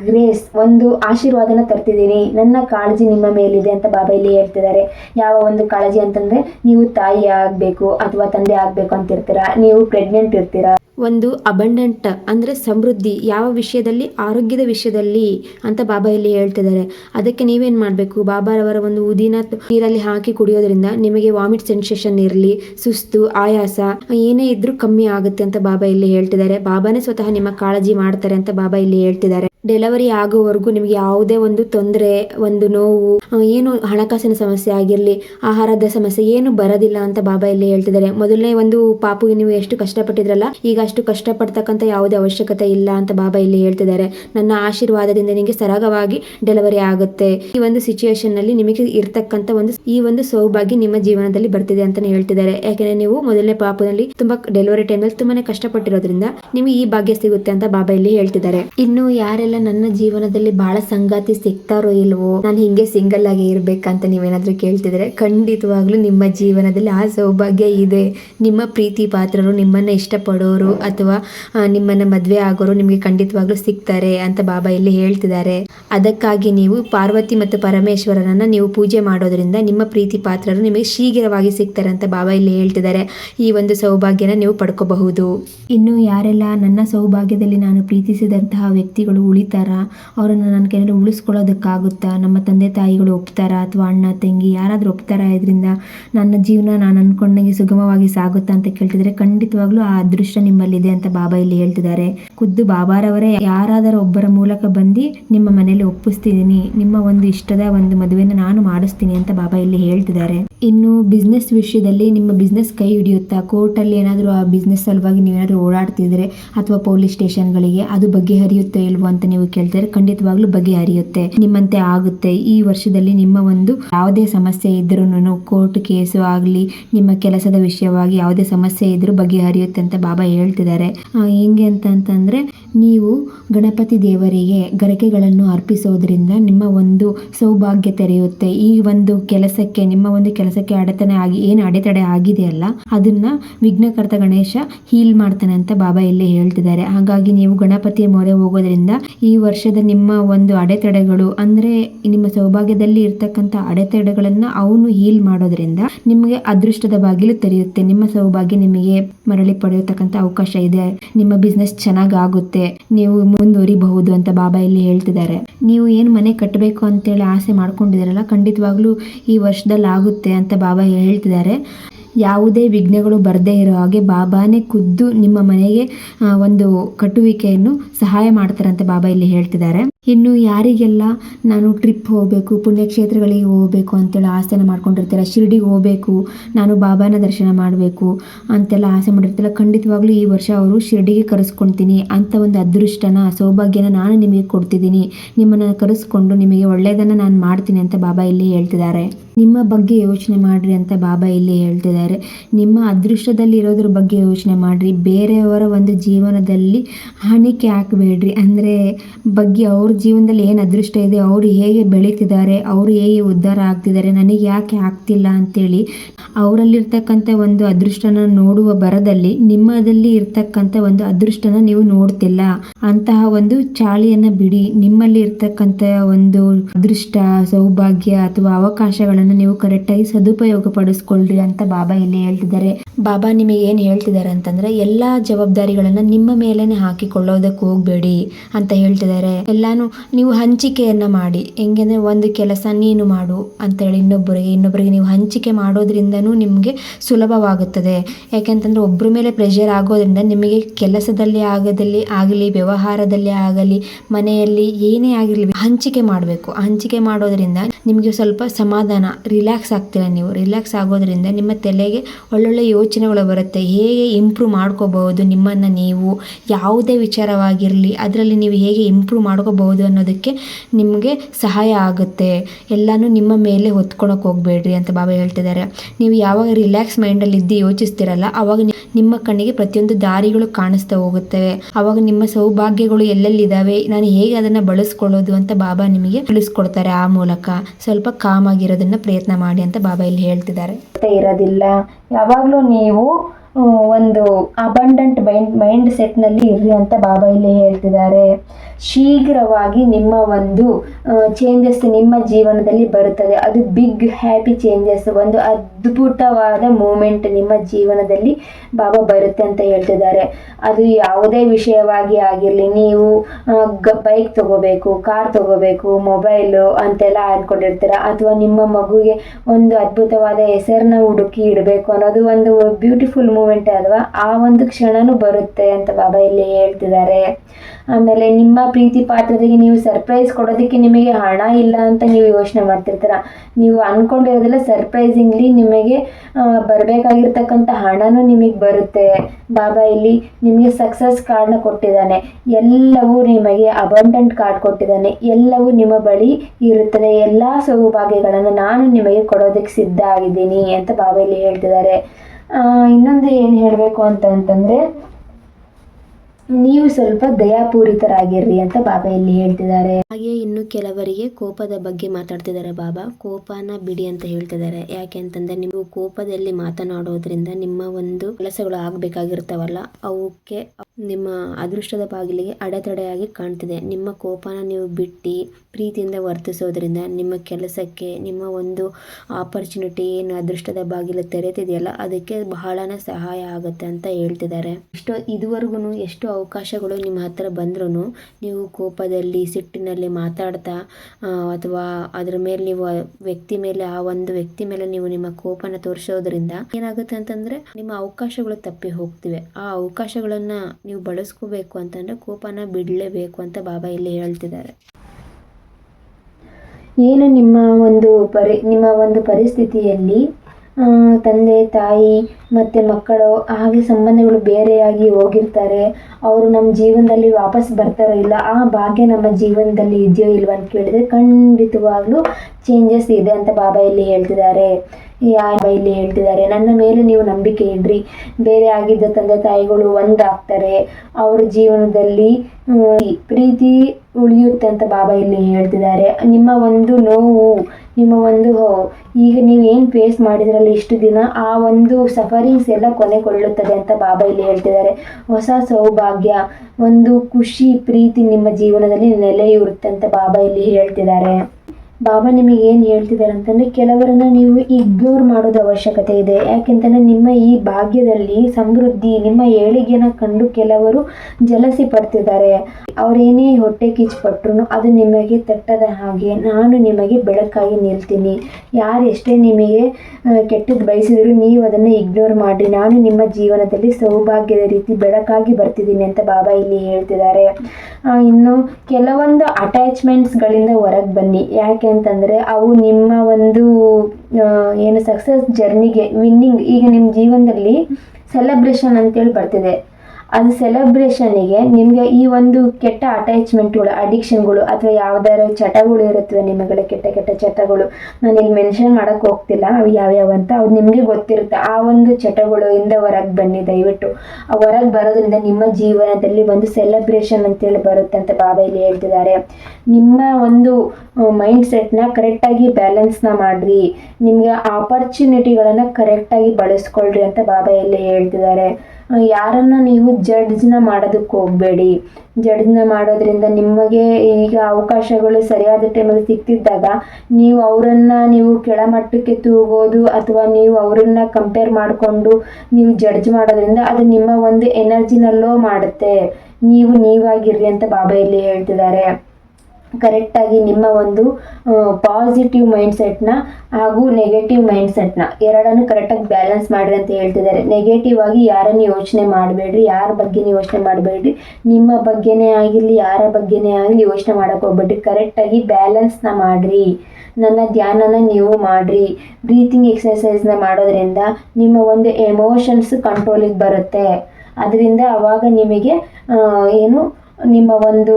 ಗ್ರೇಸ್ ಒಂದು ಆಶೀರ್ವಾದನ ತರ್ತಿದ್ದೀನಿ. ನನ್ನ ಕಾಳಜಿ ನಿಮ್ಮ ಮೇಲಿದೆ ಅಂತ ಬಾಬಾ ಇಲ್ಲಿ ಹೇಳ್ತಿದ್ದಾರೆ. ಯಾವ ಒಂದು ಕಾಳಜಿ ಅಂತಂದರೆ, ನೀವು ತಾಯಿ ಆಗಬೇಕು ಅಥವಾ ತಂದೆ ಆಗಬೇಕು ಅಂತಿರ್ತೀರಾ? ನೀವು ಪ್ರೆಗ್ನೆಂಟ್ ಇರ್ತೀರಾ? ಒಂದು ಅಬಂಡೆಂಟ್ ಅಂದರೆ ಸಮೃದ್ಧಿ ಯಾವ ವಿಷಯದಲ್ಲಿ? ಆರೋಗ್ಯದ ವಿಷಯದಲ್ಲಿ ಅಂತ ಬಾಬಾ ಇಲ್ಲಿ ಹೇಳ್ತಿದ್ದಾರೆ. ಅದಕ್ಕೆ ನೀವೇನು ಮಾಡಬೇಕು? ಬಾಬಾರವರ ಒಂದು ಉದಿನ ನೀರಲ್ಲಿ ಹಾಕಿ ಕುಡಿಯೋದ್ರಿಂದ ನಿಮಗೆ ವಾಮಿಟ್ ಸೆನ್ಸೇಷನ್ ಇರಲಿ, ಸುಸ್ತು, ಆಯಾಸ ಏನೇ ಇದ್ರೂ ಕಮ್ಮಿ ಆಗುತ್ತೆ ಅಂತ ಬಾಬಾ ಇಲ್ಲಿ ಹೇಳ್ತಿದ್ದಾರೆ. ಬಾಬಾನೇ ಸ್ವತಃ ನಿಮ್ಮ ಕಾಳಜಿ ಮಾಡ್ತಾರೆ ಅಂತ ಬಾಬಾ ಇಲ್ಲಿ ಹೇಳ್ತಿದ್ದಾರೆ. ಡೆಲಿವರಿ ಆಗೋವರೆಗೂ ನಿಮಗೆ ಯಾವುದೇ ಒಂದು ತೊಂದರೆ, ಒಂದು ನೋವು ಏನು ಹಣಕಾಸಿನ ಸಮಸ್ಯೆ ಆಗಿರಲಿ, ಆಹಾರದ ಸಮಸ್ಯೆ ಏನು ಬರೋದಿಲ್ಲ ಅಂತ ಬಾಬಾ ಇಲ್ಲಿ ಹೇಳ್ತಿದ್ದಾರೆ. ಮೊದಲನೇ ಒಂದು ಪಾಪುಗೆ ನೀವು ಎಷ್ಟು ಕಷ್ಟಪಟ್ಟಿದ್ರಲ್ಲ, ಈಗ ಅಷ್ಟು ಕಷ್ಟಪಡ್ತಕ್ಕಂಥ ಯಾವುದೇ ಅವಶ್ಯಕತೆ ಇಲ್ಲ ಅಂತ ಬಾಬಾ ಇಲ್ಲಿ ಹೇಳ್ತಿದ್ದಾರೆ. ನನ್ನ ಆಶೀರ್ವಾದದಿಂದ ನಿಮಗೆ ಸರಾಗವಾಗಿ ಡೆಲಿವರಿ ಆಗುತ್ತೆ. ಈ ಒಂದು ಸಿಚುಯೇಷನ್ನಲ್ಲಿ ನಿಮಗೆ ಇರ್ತಕ್ಕಂಥ ಒಂದು, ಈ ಒಂದು ಸೌಭಾಗ್ಯ ನಿಮ್ಮ ಜೀವನದಲ್ಲಿ ಬರ್ತಿದೆ ಅಂತಾನೆ ಹೇಳ್ತಿದ್ದಾರೆ. ಯಾಕೆಂದ್ರೆ ನೀವು ಮೊದಲನೇ ಪಾಪದಲ್ಲಿ ತುಂಬಾ ಡೆಲಿವರಿ ಟೈಮ್ನಲ್ಲಿ ತುಂಬಾನೇ ಕಷ್ಟಪಟ್ಟಿರೋದ್ರಿಂದ ನಿಮಗೆ ಈ ಭಾಗ್ಯ ಸಿಗುತ್ತೆ ಅಂತ ಬಾಬಾ ಇಲ್ಲಿ ಹೇಳ್ತಿದ್ದಾರೆ. ಇನ್ನು ಯಾರೆಲ್ಲ ನನ್ನ ಜೀವನದಲ್ಲಿ ಬಹಳ ಸಂಗಾತಿ ಸಿಗ್ತಾರೋ ಇಲ್ವೋ, ನಾನು ಹಿಂಗೆ ಸಿಂಗಲ್ ಆಗಿ ಇರ್ಬೇಕಂತ ನೀವೇನಾದ್ರೂ ಕೇಳ್ತಿದ್ರೆ ಖಂಡಿತವಾಗ್ಲೂ ನಿಮ್ಮ ಜೀವನದಲ್ಲಿ ಆ ಸೌಭಾಗ್ಯ ಇದೆ. ನಿಮ್ಮ ಪ್ರೀತಿ ಪಾತ್ರರು ನಿಮ್ಮನ್ನ ಇಷ್ಟಪಡೋರು ಅಥವಾ ನಿಮ್ಮನ್ನ ಮದುವೆ ಆಗೋರು ನಿಮಗೆ ಖಂಡಿತವಾಗ್ಲೂ ಸಿಗ್ತಾರೆ ಅಂತ ಬಾಬಾ ಇಲ್ಲಿ ಹೇಳ್ತಿದ್ದಾರೆ. ಅದಕ್ಕಾಗಿ ನೀವು ಪಾರ್ವತಿ ಮತ್ತು ಪರಮೇಶ್ವರನನ್ನ ನೀವು ಪೂಜೆ ಮಾಡೋದ್ರಿಂದ ನಿಮ್ಮ ಪ್ರೀತಿ ಪಾತ್ರರು ನಿಮಗೆ ಶೀಘ್ರವಾಗಿ ಸಿಗ್ತಾರೆ ಅಂತ ಬಾಬಾ ಇಲ್ಲಿ ಹೇಳ್ತಿದ್ದಾರೆ. ಈ ಒಂದು ಸೌಭಾಗ್ಯನ ನೀವು ಪಡ್ಕೋಬಹುದು. ಇನ್ನು ಯಾರೆಲ್ಲ ನನ್ನ ಸೌಭಾಗ್ಯದಲ್ಲಿ ನಾನು ಪ್ರೀತಿಸಿದಂತಹ ವ್ಯಕ್ತಿಗಳು ಉಳಿತಾರ? ಅವರನ್ನು ನನ್ನ ಕೈಯಲ್ಲಿ ಉಳಿಸ್ಕೊಳ್ಳೋದಕ್ಕಾಗುತ್ತಾ? ನಮ್ಮ ತಂದೆ ತಾಯಿಗಳು ಒಪ್ತಾರಾ ಅಥವಾ ಅಣ್ಣ, ತಂಗಿ? ಯಾರಾದರೂ ಒಪ್ತಾರಾ ಇದರಿಂದ ನನ್ನ ಜೀವನ ನಾನು ಅನ್ಕೊಂಡಂಗೆ ಸುಗಮವಾಗಿ ಸಾಗುತ್ತಾ ಅಂತ ಕೇಳ್ತಿದ್ರೆ ಖಂಡಿತವಾಗ್ಲೂ ಆ ಅದೃಷ್ಟ ನಿಮ್ಮಲ್ಲಿದೆ ಅಂತ ಬಾಬಾ ಇಲ್ಲಿ ಹೇಳ್ತಿದ್ದಾರೆ. ಖುದ್ದು ಬಾಬಾರವರೇ, ಯಾರಾದರೂ ಒಬ್ಬರ ಮೂಲಕ ಬಂದು ನಿಮ್ಮ ಮನೆಯಲ್ಲಿ ಒಪ್ಪಿಸ್ತಿದ್ದೀನಿ. ನಿಮ್ಮ ಒಂದು ಇಷ್ಟದ ಒಂದು ಮದುವೆನ ನಾನು ಮಾಡಿಸ್ತೀನಿ ಅಂತ ಬಾಬಾ ಇಲ್ಲಿ ಹೇಳ್ತಿದ್ದಾರೆ. ಇನ್ನು ಬಿಸ್ನೆಸ್ ವಿಷಯದಲ್ಲಿ ನಿಮ್ಮ ಬಿಸ್ನೆಸ್ ಕೈ ಹಿಡಿಯುತ್ತಾ? ಕೋರ್ಟಲ್ಲಿ ಏನಾದರೂ ಆ ಬಿಸ್ನೆಸ್ ಸಲುವಾಗಿ ನೀವೇನಾದರೂ ಓಡಾಡ್ತಿದ್ರೆ ಅಥವಾ ಪೊಲೀಸ್ ಸ್ಟೇಷನ್ಗಳಿಗೆ ಅದು ಬಗ್ಗೆ ಹರಿಯುತ್ತೆ ಇಲ್ವೋ ಅಂತ ನೀವು ಕೇಳ್ತಾರೆ, ಖಂಡಿತವಾಗ್ಲೂ ಬಗೆಹರಿಯುತ್ತೆ, ನಿಮ್ಮಂತೆ ಆಗುತ್ತೆ. ಈ ವರ್ಷದಲ್ಲಿ ನಿಮ್ಮ ಒಂದು ಯಾವುದೇ ಸಮಸ್ಯೆ ಇದ್ರೂ ಕೋರ್ಟ್ ಕೇಸು ಆಗಲಿ, ನಿಮ್ಮ ಕೆಲಸದ ವಿಷಯವಾಗಿ ಯಾವುದೇ ಸಮಸ್ಯೆ ಇದ್ರೂ ಬಗೆಹರಿಯುತ್ತೆ ಅಂತ ಬಾಬಾ ಹೇಳ್ತಿದ್ದಾರೆ. ಹೆಂಗೆ ಅಂತ ಅಂತಂದ್ರೆ, ನೀವು ಗಣಪತಿ ದೇವರಿಗೆ ಗರಕೆಗಳನ್ನು ಅರ್ಪಿಸೋದ್ರಿಂದ ನಿಮ್ಮ ಒಂದು ಸೌಭಾಗ್ಯ ತೆರೆಯುತ್ತೆ. ಈ ಒಂದು ಕೆಲಸಕ್ಕೆ, ನಿಮ್ಮ ಒಂದು ಕೆಲಸಕ್ಕೆ ಅಡೆತಡೆ ಆಗಿ, ಏನು ಅಡೆತಡೆ ಆಗಿದೆಯಲ್ಲ ಅದನ್ನ ವಿಘ್ನಕರ್ತ ಗಣೇಶ ಹೀಲ್ ಮಾಡ್ತಾನೆ ಅಂತ ಬಾಬಾ ಇಲ್ಲಿ ಹೇಳ್ತಿದ್ದಾರೆ. ಹಾಗಾಗಿ ನೀವು ಗಣಪತಿಯ ಮೊರೆ ಹೋಗೋದ್ರಿಂದ ಈ ವರ್ಷದ ನಿಮ್ಮ ಒಂದು ಅಡೆತಡೆಗಳು ಅಂದ್ರೆ ನಿಮ್ಮ ಸೌಭಾಗ್ಯದಲ್ಲಿ ಇರ್ತಕ್ಕಂಥ ಅಡೆತಡೆಗಳನ್ನ ಅವನು ಹೀಲ್ ಮಾಡೋದ್ರಿಂದ ನಿಮಗೆ ಅದೃಷ್ಟದ ಬಾಗಿಲು ತೆರೆಯುತ್ತೆ. ನಿಮ್ಮ ಸೌಭಾಗ್ಯ ನಿಮಗೆ ಮರಳಿ ಪಡೆಯತಕ್ಕಂಥ ಅವಕಾಶ ಇದೆ. ನಿಮ್ಮ ಬಿಸ್ನೆಸ್ ಚೆನ್ನಾಗಿ ಆಗುತ್ತೆ ನೀವು ಮುಂದುವರಿಬಹುದು ಅಂತ ಬಾಬಾ ಇಲ್ಲಿ ಹೇಳ್ತಿದ್ದಾರೆ. ನೀವು ಏನು ಮನೆ ಕಟ್ಟಬೇಕು ಅಂತೇಳಿ ಆಸೆ ಮಾಡ್ಕೊಂಡಿದ್ದೀರಲ್ಲ, ಖಂಡಿತವಾಗ್ಲೂ ಈ ವರ್ಷದಲ್ಲಿ ಆಗುತ್ತೆ ಅಂತ ಬಾಬಾ ಹೇಳ್ತಿದ್ದಾರೆ. ಯಾವುದೇ ವಿಘ್ನಗಳು ಬರದೇ ಇರೋ ಹಾಗೆ ಬಾಬಾನೇ ಖುದ್ದು ನಿಮ್ಮ ಮನೆಗೆ ಒಂದು ಕಟ್ಟುವಿಕೆಯನ್ನು ಸಹಾಯ ಮಾಡ್ತಾರಂತೆ ಬಾಬಾ ಇಲ್ಲಿ ಹೇಳ್ತಿದ್ದಾರೆ. ಇನ್ನು ಯಾರಿಗೆಲ್ಲ ನಾನು ಟ್ರಿಪ್ ಹೋಗಬೇಕು, ಪುಣ್ಯಕ್ಷೇತ್ರಗಳಿಗೆ ಹೋಗಬೇಕು ಅಂತೇಳಿ ಆಸೆನ ಮಾಡ್ಕೊಂಡಿರ್ತೀರ, ಶಿರ್ಡಿಗೆ ಹೋಗಬೇಕು, ನಾನು ಬಾಬಾನ ದರ್ಶನ ಮಾಡಬೇಕು ಅಂತೆಲ್ಲ ಆಸೆ ಮಾಡಿರ್ತೀರ, ಖಂಡಿತವಾಗ್ಲೂ ಈ ವರ್ಷ ಅವರು ಶಿರ್ಡಿಗೆ ಕರೆಸ್ಕೊಳ್ತೀನಿ ಅಂತ ಒಂದು ಅದೃಷ್ಟನ, ಸೌಭಾಗ್ಯನ ನಾನು ನಿಮಗೆ ಕೊಡ್ತಿದ್ದೀನಿ. ನಿಮ್ಮನ್ನು ಕರೆಸ್ಕೊಂಡು ನಿಮಗೆ ಒಳ್ಳೆಯದನ್ನು ನಾನು ಮಾಡ್ತೀನಿ ಅಂತ ಬಾಬಾ ಇಲ್ಲಿ ಹೇಳ್ತಿದ್ದಾರೆ. ನಿಮ್ಮ ಬಗ್ಗೆ ಯೋಚನೆ ಮಾಡಿರಿ ಅಂತ ಬಾಬಾ ಇಲ್ಲಿ ಹೇಳ್ತಿದ್ದಾರೆ. ನಿಮ್ಮ ಅದೃಷ್ಟದಲ್ಲಿ ಇರೋದ್ರ ಬಗ್ಗೆ ಯೋಚನೆ ಮಾಡಿರಿ. ಬೇರೆಯವರ ಒಂದು ಜೀವನದಲ್ಲಿ ಹಣಿಕೆ ಹಾಕಬೇಡ್ರಿ. ಅಂದರೆ ಬಗ್ಗೆ ಅವ್ರ ಜೀವನದಲ್ಲಿ ಏನು ಅದೃಷ್ಟ ಇದೆ, ಅವರು ಹೇಗೆ ಬೆಳೀತಿದ್ದಾರೆ, ಅವರು ಹೇಗೆ ಉದ್ಧಾರ ಆಗ್ತಿದ್ದಾರೆ, ನನಗೆ ಯಾಕೆ ಆಗ್ತಿಲ್ಲ ಅಂತೇಳಿ ಅವರಲ್ಲಿರ್ತಕ್ಕಂಥ ಒಂದು ಅದೃಷ್ಟನ ನೋಡುವ ಬರದಲ್ಲಿ ನಿಮ್ಮದಲ್ಲಿ ಇರ್ತಕ್ಕಂಥ ಒಂದು ಅದೃಷ್ಟನ ನೀವು ನೋಡ್ತಿಲ್ಲ. ಅಂತಹ ಒಂದು ಚಾಳಿಯನ್ನ ಬಿಡಿ. ನಿಮ್ಮಲ್ಲಿ ಇರ್ತಕ್ಕಂಥ ಒಂದು ಅದೃಷ್ಟ, ಸೌಭಾಗ್ಯ ಅಥವಾ ಅವಕಾಶಗಳನ್ನು ನೀವು ಕರೆಕ್ಟಾಗಿ ಸದುಪಯೋಗ ಪಡಿಸ್ಕೊಳ್ರಿ ಅಂತ ಬಾಬಾ ಇಲ್ಲಿ ಹೇಳ್ತಿದ್ದಾರೆ. ಬಾಬಾ ನಿಮಗೆ ಏನು ಹೇಳ್ತಿದ್ದಾರೆ ಅಂತಂದ್ರೆ, ಎಲ್ಲಾ ಜವಾಬ್ದಾರಿಗಳನ್ನ ನಿಮ್ಮ ಮೇಲೇನೆ ಹಾಕಿಕೊಳ್ಳೋದಕ್ಕೆ ಹೋಗ್ಬೇಡಿ ಅಂತ ಹೇಳ್ತಿದ್ದಾರೆ. ಎಲ್ಲಾನು ನೀವು ಹಂಚಿಕೆಯನ್ನ ಮಾಡಿ. ಹೆಂಗೆಂದ್ರೆ, ಒಂದು ಕೆಲಸ ನೀನು ಮಾಡು ಅಂತ ಹೇಳಿ ಇನ್ನೊಬ್ಬರಿಗೆ ಇನ್ನೊಬ್ಬರಿಗೆ ನೀವು ಹಂಚಿಕೆ ಮಾಡೋದ್ರಿಂದನೂ ನಿಮಗೆ ಸುಲಭವಾಗುತ್ತದೆ. ಯಾಕೆಂತಂದರೆ ಒಬ್ಬರ ಮೇಲೆ ಪ್ರೆಷರ್ ಆಗೋದ್ರಿಂದ ನಿಮಗೆ ಕೆಲಸದಲ್ಲಿ ಆಗದಲ್ಲಿ ಆಗಲಿ, ವ್ಯವಹಾರದಲ್ಲಿ ಆಗಲಿ, ಮನೆಯಲ್ಲಿ ಏನೇ ಆಗಿರಲಿ ಹಂಚಿಕೆ ಮಾಡಬೇಕು. ಹಂಚಿಕೆ ಮಾಡೋದ್ರಿಂದ ನಿಮಗೆ ಸ್ವಲ್ಪ ಸಮಾಧಾನ ರಿಲ್ಯಾಕ್ಸ್ ಆಗ್ತೀರ ನೀವು. ರಿಲ್ಯಾಕ್ಸ್ ಆಗೋದ್ರಿಂದ ನಿಮ್ಮ ತಲೆಗೆ ಒಳ್ಳೊಳ್ಳೆ ಯೋಚನೆಗಳು ಬರುತ್ತೆ. ಹೇಗೆ ಇಂಪ್ರೂವ್ ಮಾಡ್ಕೋಬಹುದು ನಿಮ್ಮನ್ನು ನೀವು? ಯಾವುದೇ ವಿಚಾರವಾಗಿರಲಿ, ಅದರಲ್ಲಿ ನೀವು ಹೇಗೆ ಇಂಪ್ರೂವ್ ಮಾಡ್ಕೋಬಹುದು ಅನ್ನೋದಕ್ಕೆ ನಿಮಗೆ ಸಹಾಯ ಆಗುತ್ತೆ. ಎಲ್ಲಾನು ನಿಮ್ಮ ಮೇಲೆ ಹೊತ್ಕೊಳಕ್ಕೆ ಹೋಗಬೇಡ್ರಿ ಅಂತ ಬಾಬಾ ಹೇಳ್ತಿದ್ದಾರೆ. ನೀವು ಯಾವಾಗ ರಿಲ್ಯಾಕ್ಸ್ ಮೈಂಡಲ್ಲಿ ಇದ್ದು ಯೋಚಿಸ್ತಿರಲ್ಲ, ಅವಾಗ ನಿಮ್ಮ ಕಣ್ಣಿಗೆ ಪ್ರತಿಯೊಂದು ದಾರಿಗಳು ಕಾಣಿಸ್ತಾ ಹೋಗುತ್ತವೆ. ಅವಾಗ ನಿಮ್ಮ ಸೌಭಾಗ್ಯಗಳು ಎಲ್ಲೆಲ್ಲಿದ್ದಾವೆ, ನಾನು ಹೇಗೆ ಅದನ್ನು ಬಳಸ್ಕೊಳ್ಳೋದು ಅಂತ ಬಾಬಾ ನಿಮಗೆ ತಿಳಿಸ್ಕೊಡ್ತಾರೆ ಆ ಮೂಲಕ. ಸ್ವಲ್ಪ ಕಾಮ್ ಆಗಿರೋದನ್ನ ಪ್ರಯತ್ನ ಮಾಡಿ ಅಂತ ಬಾಬಾ ಇಲ್ಲಿ ಹೇಳ್ತಿದ್ದಾರೆ. ಇರೋದಿಲ್ಲ. ಯಾವಾಗಲೂ ನೀವು ಒಂದು ಅಬಂಡೆಂಟ್ ಮೈಂಡ್ ಮೈಂಡ್ ಸೆಟ್ನಲ್ಲಿ ಇರ್ರಿ ಅಂತ ಬಾಬಾ ಇಲ್ಲಿ ಹೇಳ್ತಿದ್ದಾರೆ. ಶೀಘ್ರವಾಗಿ ನಿಮ್ಮ ಒಂದು ಚೇಂಜಸ್ ನಿಮ್ಮ ಜೀವನದಲ್ಲಿ ಬರುತ್ತದೆ. ಅದು ಬಿಗ್ ಹ್ಯಾಪಿ ಚೇಂಜಸ್ ಒಂದು ಅದ್ಭುತವಾದ ಮೂಮೆಂಟ್ ನಿಮ್ಮ ಜೀವನದಲ್ಲಿ ಬಾಬಾ ಬರುತ್ತೆ ಅಂತ ಹೇಳ್ತಿದ್ದಾರೆ. ಅದು ಯಾವುದೇ ವಿಷಯವಾಗಿ ಆಗಿರಲಿ, ನೀವು ಬೈಕ್ ತಗೋಬೇಕು ಕಾರ್ ತಗೋಬೇಕು ಮೊಬೈಲು ಅಂತೆಲ್ಲ ಅಂದ್ಕೊಂಡಿರ್ತೀರ ಅಥವಾ ನಿಮ್ಮ ಮಗುಗೆ ಒಂದು ಅದ್ಭುತವಾದ ಹೆಸರನ್ನ ಹುಡುಕಿ ಇಡಬೇಕು ಅನ್ನೋದು ಒಂದು ಬ್ಯೂಟಿಫುಲ್ ಮೂಮೆಂಟ್ ಅಲ್ವಾ? ಆ ಒಂದು ಕ್ಷಣನೂ ಬರುತ್ತೆ ಅಂತ ಬಾಬಾ ಇಲ್ಲಿ ಹೇಳ್ತಿದ್ದಾರೆ. ಆಮೇಲೆ ನಿಮ್ಮ ಪ್ರೀತಿ ಪಾತ್ರರಿಗೆ ನೀವು ಸರ್ಪ್ರೈಸ್ ಕೊಡೋದಕ್ಕೆ ನಿಮಗೆ ಹಣ ಇಲ್ಲ ಅಂತ ನೀವು ಯೋಚನೆ ಮಾಡ್ತಿರ್ತೀರ. ನೀವು ಅನ್ಕೊಂಡಿರೋದಿಲ್ಲ ಸರ್ಪ್ರೈಸಿಂಗ್ಲಿ ನಿಮಗೆ ಬರಬೇಕಾಗಿರ್ತಕ್ಕಂಥ ಹಣನೂ ನಿಮಗೆ ಬರುತ್ತೆ. ಬಾಬಾ ಇಲ್ಲಿ ನಿಮಗೆ ಸಕ್ಸಸ್ ಕಾರ್ಡ್ನ ಕೊಟ್ಟಿದ್ದಾನೆ. ಎಲ್ಲವೂ ನಿಮಗೆ ಅಬಂಡೆಂಟ್ ಕಾರ್ಡ್ ಕೊಟ್ಟಿದ್ದಾನೆ. ಎಲ್ಲವೂ ನಿಮ್ಮ ಬಳಿ ಇರುತ್ತದೆ. ಎಲ್ಲ ಸೌಭಾಗ್ಯಗಳನ್ನು ನಾನು ನಿಮಗೆ ಕೊಡೋದಕ್ಕೆ ಸಿದ್ಧ ಆಗಿದ್ದೀನಿ ಅಂತ ಬಾಬಾ ಇಲ್ಲಿ ಹೇಳ್ತಿದ್ದಾರೆ. ಇನ್ನೊಂದು ಏನು ಹೇಳಬೇಕು ಅಂತ ಅಂತಂದರೆ ನೀವು ಸ್ವಲ್ಪ ದಯಾಪೂರಿತರಾಗಿರ್ರಿ ಅಂತ ಬಾಬಾ ಇಲ್ಲಿ ಹೇಳ್ತಿದ್ದಾರೆ. ಹಾಗೆ ಇನ್ನು ಕೆಲವರಿಗೆ ಕೋಪದ ಬಗ್ಗೆ ಮಾತಾಡ್ತಿದ್ದಾರೆ ಬಾಬಾ. ಕೋಪನ ಬಿಡಿ ಅಂತ ಹೇಳ್ತಿದ್ದಾರೆ. ಯಾಕೆ ಅಂತಂದ್ರೆ ನೀವು ಕೋಪದಲ್ಲಿ ಮಾತನಾಡೋದ್ರಿಂದ ನಿಮ್ಮ ಒಂದು ಕೆಲಸಗಳು ಆಗ್ಬೇಕಾಗಿರ್ತಾವಲ್ಲ, ಅವಕ್ಕೆ ನಿಮ್ಮ ಅದೃಷ್ಟದ ಬಾಗಿಲಿಗೆ ಅಡೆತಡೆಯಾಗಿ ಕಾಣ್ತಿದೆ. ನಿಮ್ಮ ಕೋಪನ ನೀವು ಬಿಟ್ಟು ಪ್ರೀತಿಯಿಂದ ವರ್ತಿಸೋದ್ರಿಂದ ನಿಮ್ಮ ಕೆಲಸಕ್ಕೆ ನಿಮ್ಮ ಒಂದು ಆಪರ್ಚುನಿಟಿ ಏನು ಅದೃಷ್ಟದ ಬಾಗಿಲು ತೆರೆತಿದೆಯಲ್ಲ, ಅದಕ್ಕೆ ಬಹಳನೇ ಸಹಾಯ ಆಗುತ್ತೆ ಅಂತ ಹೇಳ್ತಿದ್ದಾರೆ. ಎಷ್ಟೋ ಇದುವರೆಗೂ ಎಷ್ಟು ಅವಕಾಶಗಳು ನಿಮ್ಮ ಹತ್ರ ಬಂದ್ರೂ ನೀವು ಕೋಪದಲ್ಲಿ, ಸಿಟ್ಟಿನಲ್ಲಿ ಮಾತಾಡ್ತಾ ಅಥವಾ ಅದರ ಮೇಲೆ ನೀವು ವ್ಯಕ್ತಿ ಮೇಲೆ, ಆ ಒಂದು ವ್ಯಕ್ತಿ ಮೇಲೆ ನೀವು ನಿಮ್ಮ ಕೋಪನ ತೋರಿಸೋದ್ರಿಂದ ಏನಾಗುತ್ತೆ ಅಂತಂದ್ರೆ ನಿಮ್ಮ ಅವಕಾಶಗಳು ತಪ್ಪಿ ಹೋಗ್ತಿವೆ. ಆ ಅವಕಾಶಗಳನ್ನ ನೀವು ಬಳಸ್ಕೋಬೇಕು ಅಂತಂದ್ರೆ ಕೋಪನ ಬಿಡಲೇಬೇಕು ಅಂತ ಬಾಬಾ ಇಲ್ಲಿ ಹೇಳ್ತಿದ್ದಾರೆ. ಏನು ನಿಮ್ಮ ಒಂದು ಪರಿ, ನಿಮ್ಮ ಒಂದು ಪರಿಸ್ಥಿತಿಯಲ್ಲಿ ತಂದೆ, ತಾಯಿ ಮತ್ತು ಮಕ್ಕಳು, ಹಾಗೆ ಸಂಬಂಧಗಳು ಬೇರೆಯಾಗಿ ಹೋಗಿರ್ತಾರೆ. ಅವರು ನಮ್ಮ ಜೀವನದಲ್ಲಿ ವಾಪಸ್ ಬರ್ತಾರೋ ಇಲ್ಲ, ಆ ಭಾಗ್ಯ ನಮ್ಮ ಜೀವನದಲ್ಲಿ ಇದೆಯೋ ಇಲ್ವ ಅಂತ ಕೇಳಿದರೆ ಖಂಡಿತವಾಗ್ಲೂ ಚೇಂಜಸ್ ಇದೆ ಅಂತ ಬಾಬಾ ಇಲ್ಲಿ ಹೇಳ್ತಿದ್ದಾರೆ. ಯಾ, ಬಾಬಾ ಇಲ್ಲಿ ಹೇಳ್ತಿದ್ದಾರೆ, ನನ್ನ ಮೇಲೆ ನೀವು ನಂಬಿಕೆ ಇಡ್ರಿ. ಬೇರೆ ಆಗಿದ್ದ ತಂದೆ, ತಾಯಿಗಳು ಒಂದಾಗ್ತಾರೆ. ಅವ್ರ ಜೀವನದಲ್ಲಿ ಪ್ರೀತಿ ಉಳಿಯುತ್ತೆ ಅಂತ ಬಾಬಾ ಇಲ್ಲಿ ಹೇಳ್ತಿದ್ದಾರೆ. ನಿಮ್ಮ ಒಂದು ನೋವು ನಿಮ್ಮ ಒಂದು ಈಗ ನೀವು ಏನು ಫೇಸ್ ಮಾಡಿದ್ರಲ್ಲ ಇಷ್ಟು ದಿನ ಆ ಒಂದು ಸಫರಿಂಗ್ಸ್ ಎಲ್ಲ ಕೊನೆಗೊಳ್ಳುತ್ತದೆ ಅಂತ ಬಾಬಾ ಇಲ್ಲಿ ಹೇಳ್ತಿದ್ದಾರೆ. ಹೊಸ ಸೌಭಾಗ್ಯ, ಒಂದು ಖುಷಿ, ಪ್ರೀತಿ ನಿಮ್ಮ ಜೀವನದಲ್ಲಿ ನೆಲೆಯೂರುತ್ತೆ ಅಂತ ಬಾಬಾ ಇಲ್ಲಿ ಹೇಳ್ತಿದ್ದಾರೆ. ಬಾಬಾ ನಿಮಗೆ ಏನು ಹೇಳ್ತಿದ್ದಾರೆ ಅಂತಂದರೆ ಕೆಲವರನ್ನು ನೀವು ಇಗ್ನೋರ್ ಮಾಡೋದು ಅವಶ್ಯಕತೆ ಇದೆ. ಯಾಕೆಂತಂದರೆ ನಿಮ್ಮ ಈ ಭಾಗ್ಯದಲ್ಲಿ ಸಮೃದ್ಧಿ, ನಿಮ್ಮ ಏಳಿಗೆನ ಕಂಡು ಕೆಲವರು ಜಲಸಿ ಪಡ್ತಿದ್ದಾರೆ. ಅವರೇನೇ ಹೊಟ್ಟೆ ಕಿಚ್ಚು ಅದು ನಿಮಗೆ ತಟ್ಟದ ಹಾಗೆ ನಾನು ನಿಮಗೆ ಬೆಳಕಾಗಿ ನಿಲ್ತೀನಿ. ಯಾರು ಎಷ್ಟೇ ನಿಮಗೆ ಕೆಟ್ಟದ್ದು ಬಯಸಿದ್ರು ನೀವು ಅದನ್ನು ಇಗ್ನೋರ್ ಮಾಡಿ ನಾನು ನಿಮ್ಮ ಜೀವನದಲ್ಲಿ ಸೌಭಾಗ್ಯದ ರೀತಿ ಬೆಳಕಾಗಿ ಬರ್ತಿದ್ದೀನಿ ಅಂತ ಬಾಬಾ ಇಲ್ಲಿ ಹೇಳ್ತಿದ್ದಾರೆ. ಇನ್ನು ಕೆಲವೊಂದು ಅಟ್ಯಾಚ್ಮೆಂಟ್ಸ್ಗಳಿಂದ ಹೊರಗೆ ಬನ್ನಿ. ಯಾಕೆ ಅಂತಂದರೆ ಅವು ನಿಮ್ಮ ಒಂದು ಏನು ಸಕ್ಸಸ್ ಜರ್ನಿಗೆ ವಿನ್ನಿಂಗ್ ಈಗ ನಿಮ್ಮ ಜೀವನದಲ್ಲಿ ಸೆಲೆಬ್ರೇಷನ್ ಅಂತೇಳಿ ಬರ್ತಿದೆ. ಅದು ಸೆಲೆಬ್ರೇಷನ್ನಿಗೆ ನಿಮಗೆ ಈ ಒಂದು ಕೆಟ್ಟ ಅಟ್ಯಾಚ್ಮೆಂಟ್ಗಳು ಅಡಿಕ್ಷನ್ಗಳು ಅಥವಾ ಯಾವ್ದಾದ್ರು ಚಟಗಳು ಇರುತ್ತವೆ ನಿಮಗೆ ಕೆಟ್ಟ ಕೆಟ್ಟ ಚಟಗಳು. ನಾನು ಇಲ್ಲಿ ಮೆನ್ಷನ್ ಮಾಡೋಕ್ಕೆ ಹೋಗ್ತಿಲ್ಲ. ಅವು ಯಾವ್ಯಾವ ಅಂತ ಅದು ನಿಮಗೆ ಗೊತ್ತಿರುತ್ತೆ. ಆ ಒಂದು ಚಟಗಳು ಇಂದ ಹೊರಗೆ ಬನ್ನಿ ದಯವಿಟ್ಟು. ಆ ಹೊರಗೆ ಬರೋದ್ರಿಂದ ನಿಮ್ಮ ಜೀವನದಲ್ಲಿ ಒಂದು ಸೆಲೆಬ್ರೇಷನ್ ಅಂತೇಳಿ ಬರುತ್ತೆ ಅಂತ ಬಾಬಾ ಇಲ್ಲಿ ಹೇಳ್ತಿದ್ದಾರೆ. ನಿಮ್ಮ ಒಂದು ಮೈಂಡ್ ಸೆಟ್ನ ಕರೆಕ್ಟಾಗಿ ಬ್ಯಾಲೆನ್ಸ್ನ ಮಾಡ್ರಿ. ನಿಮಗೆ ಆಪರ್ಚುನಿಟಿಗಳನ್ನು ಕರೆಕ್ಟಾಗಿ ಬಳಸ್ಕೊಳ್ರಿ ಅಂತ ಬಾಬಾ ಇಲ್ಲಿ ಹೇಳ್ತಿದ್ದಾರೆ. ಯಾರನ್ನ ನೀವು ಜಡ್ಜ್ನ ಮಾಡೋದಕ್ಕೆ ಹೋಗಬೇಡಿ. ಜಡ್ಜ್ನ ಮಾಡೋದ್ರಿಂದ ನಿಮಗೆ ಈಗ ಅವಕಾಶಗಳು ಸರಿಯಾದ ಟೈಮಲ್ಲಿ ಸಿಕ್ತಿದ್ದಾಗ ನೀವು ಅವರನ್ನು ನೀವು ಕೆಳಮಟ್ಟಕ್ಕೆ ತೂಗೋದು ಅಥವಾ ನೀವು ಅವರನ್ನು ಕಂಪೇರ್ ಮಾಡಿಕೊಂಡು ನೀವು ಜಡ್ಜ್ ಮಾಡೋದ್ರಿಂದ ಅದು ನಿಮ್ಮ ಒಂದು ಎನರ್ಜಿನಲ್ಲೋ ಮಾಡುತ್ತೆ. ನೀವು ನೀವಾಗಿರ್ರಿ ಅಂತ ಬಾಬಾ ಇಲ್ಲಿ ಹೇಳ್ತಿದ್ದಾರೆ. ಕರೆಕ್ಟಾಗಿ ನಿಮ್ಮ ಒಂದು ಪಾಸಿಟಿವ್ ಮೈಂಡ್ಸೆಟ್ನ ಹಾಗೂ ನೆಗೆಟಿವ್ ಮೈಂಡ್ಸೆಟ್ನ ಎರಡನ್ನು ಕರೆಕ್ಟಾಗಿ ಬ್ಯಾಲೆನ್ಸ್ ಮಾಡಿರಿ ಅಂತ ಹೇಳ್ತಿದ್ದಾರೆ. ನೆಗೆಟಿವ್ ಆಗಿ ಯಾರನ್ನು ಯೋಚನೆ ಮಾಡಬೇಡ್ರಿ, ಯಾರ ಬಗ್ಗೆನೂ ಯೋಚನೆ ಮಾಡಬೇಡ್ರಿ. ನಿಮ್ಮ ಬಗ್ಗೆನೇ ಆಗಿರಲಿ, ಯಾರ ಬಗ್ಗೆನೇ ಆಗಲಿ ಯೋಚನೆ ಮಾಡೋಕೆ ಹೋಗ್ಬೇಡ್ರಿ. ಕರೆಕ್ಟಾಗಿ ಬ್ಯಾಲೆನ್ಸ್ನ ಮಾಡಿರಿ. ನನ್ನ ಧ್ಯಾನನ ನೀವು ಮಾಡಿರಿ. ಬ್ರೀತಿಂಗ್ ಎಕ್ಸಸೈಸ್ನ ಮಾಡೋದ್ರಿಂದ ನಿಮ್ಮ ಒಂದು ಎಮೋಷನ್ಸ್ ಕಂಟ್ರೋಲಿಗೆ ಬರುತ್ತೆ. ಅದರಿಂದ ಅವಾಗ ನಿಮಗೆ ಏನು, ನಿಮ್ಮ ಒಂದು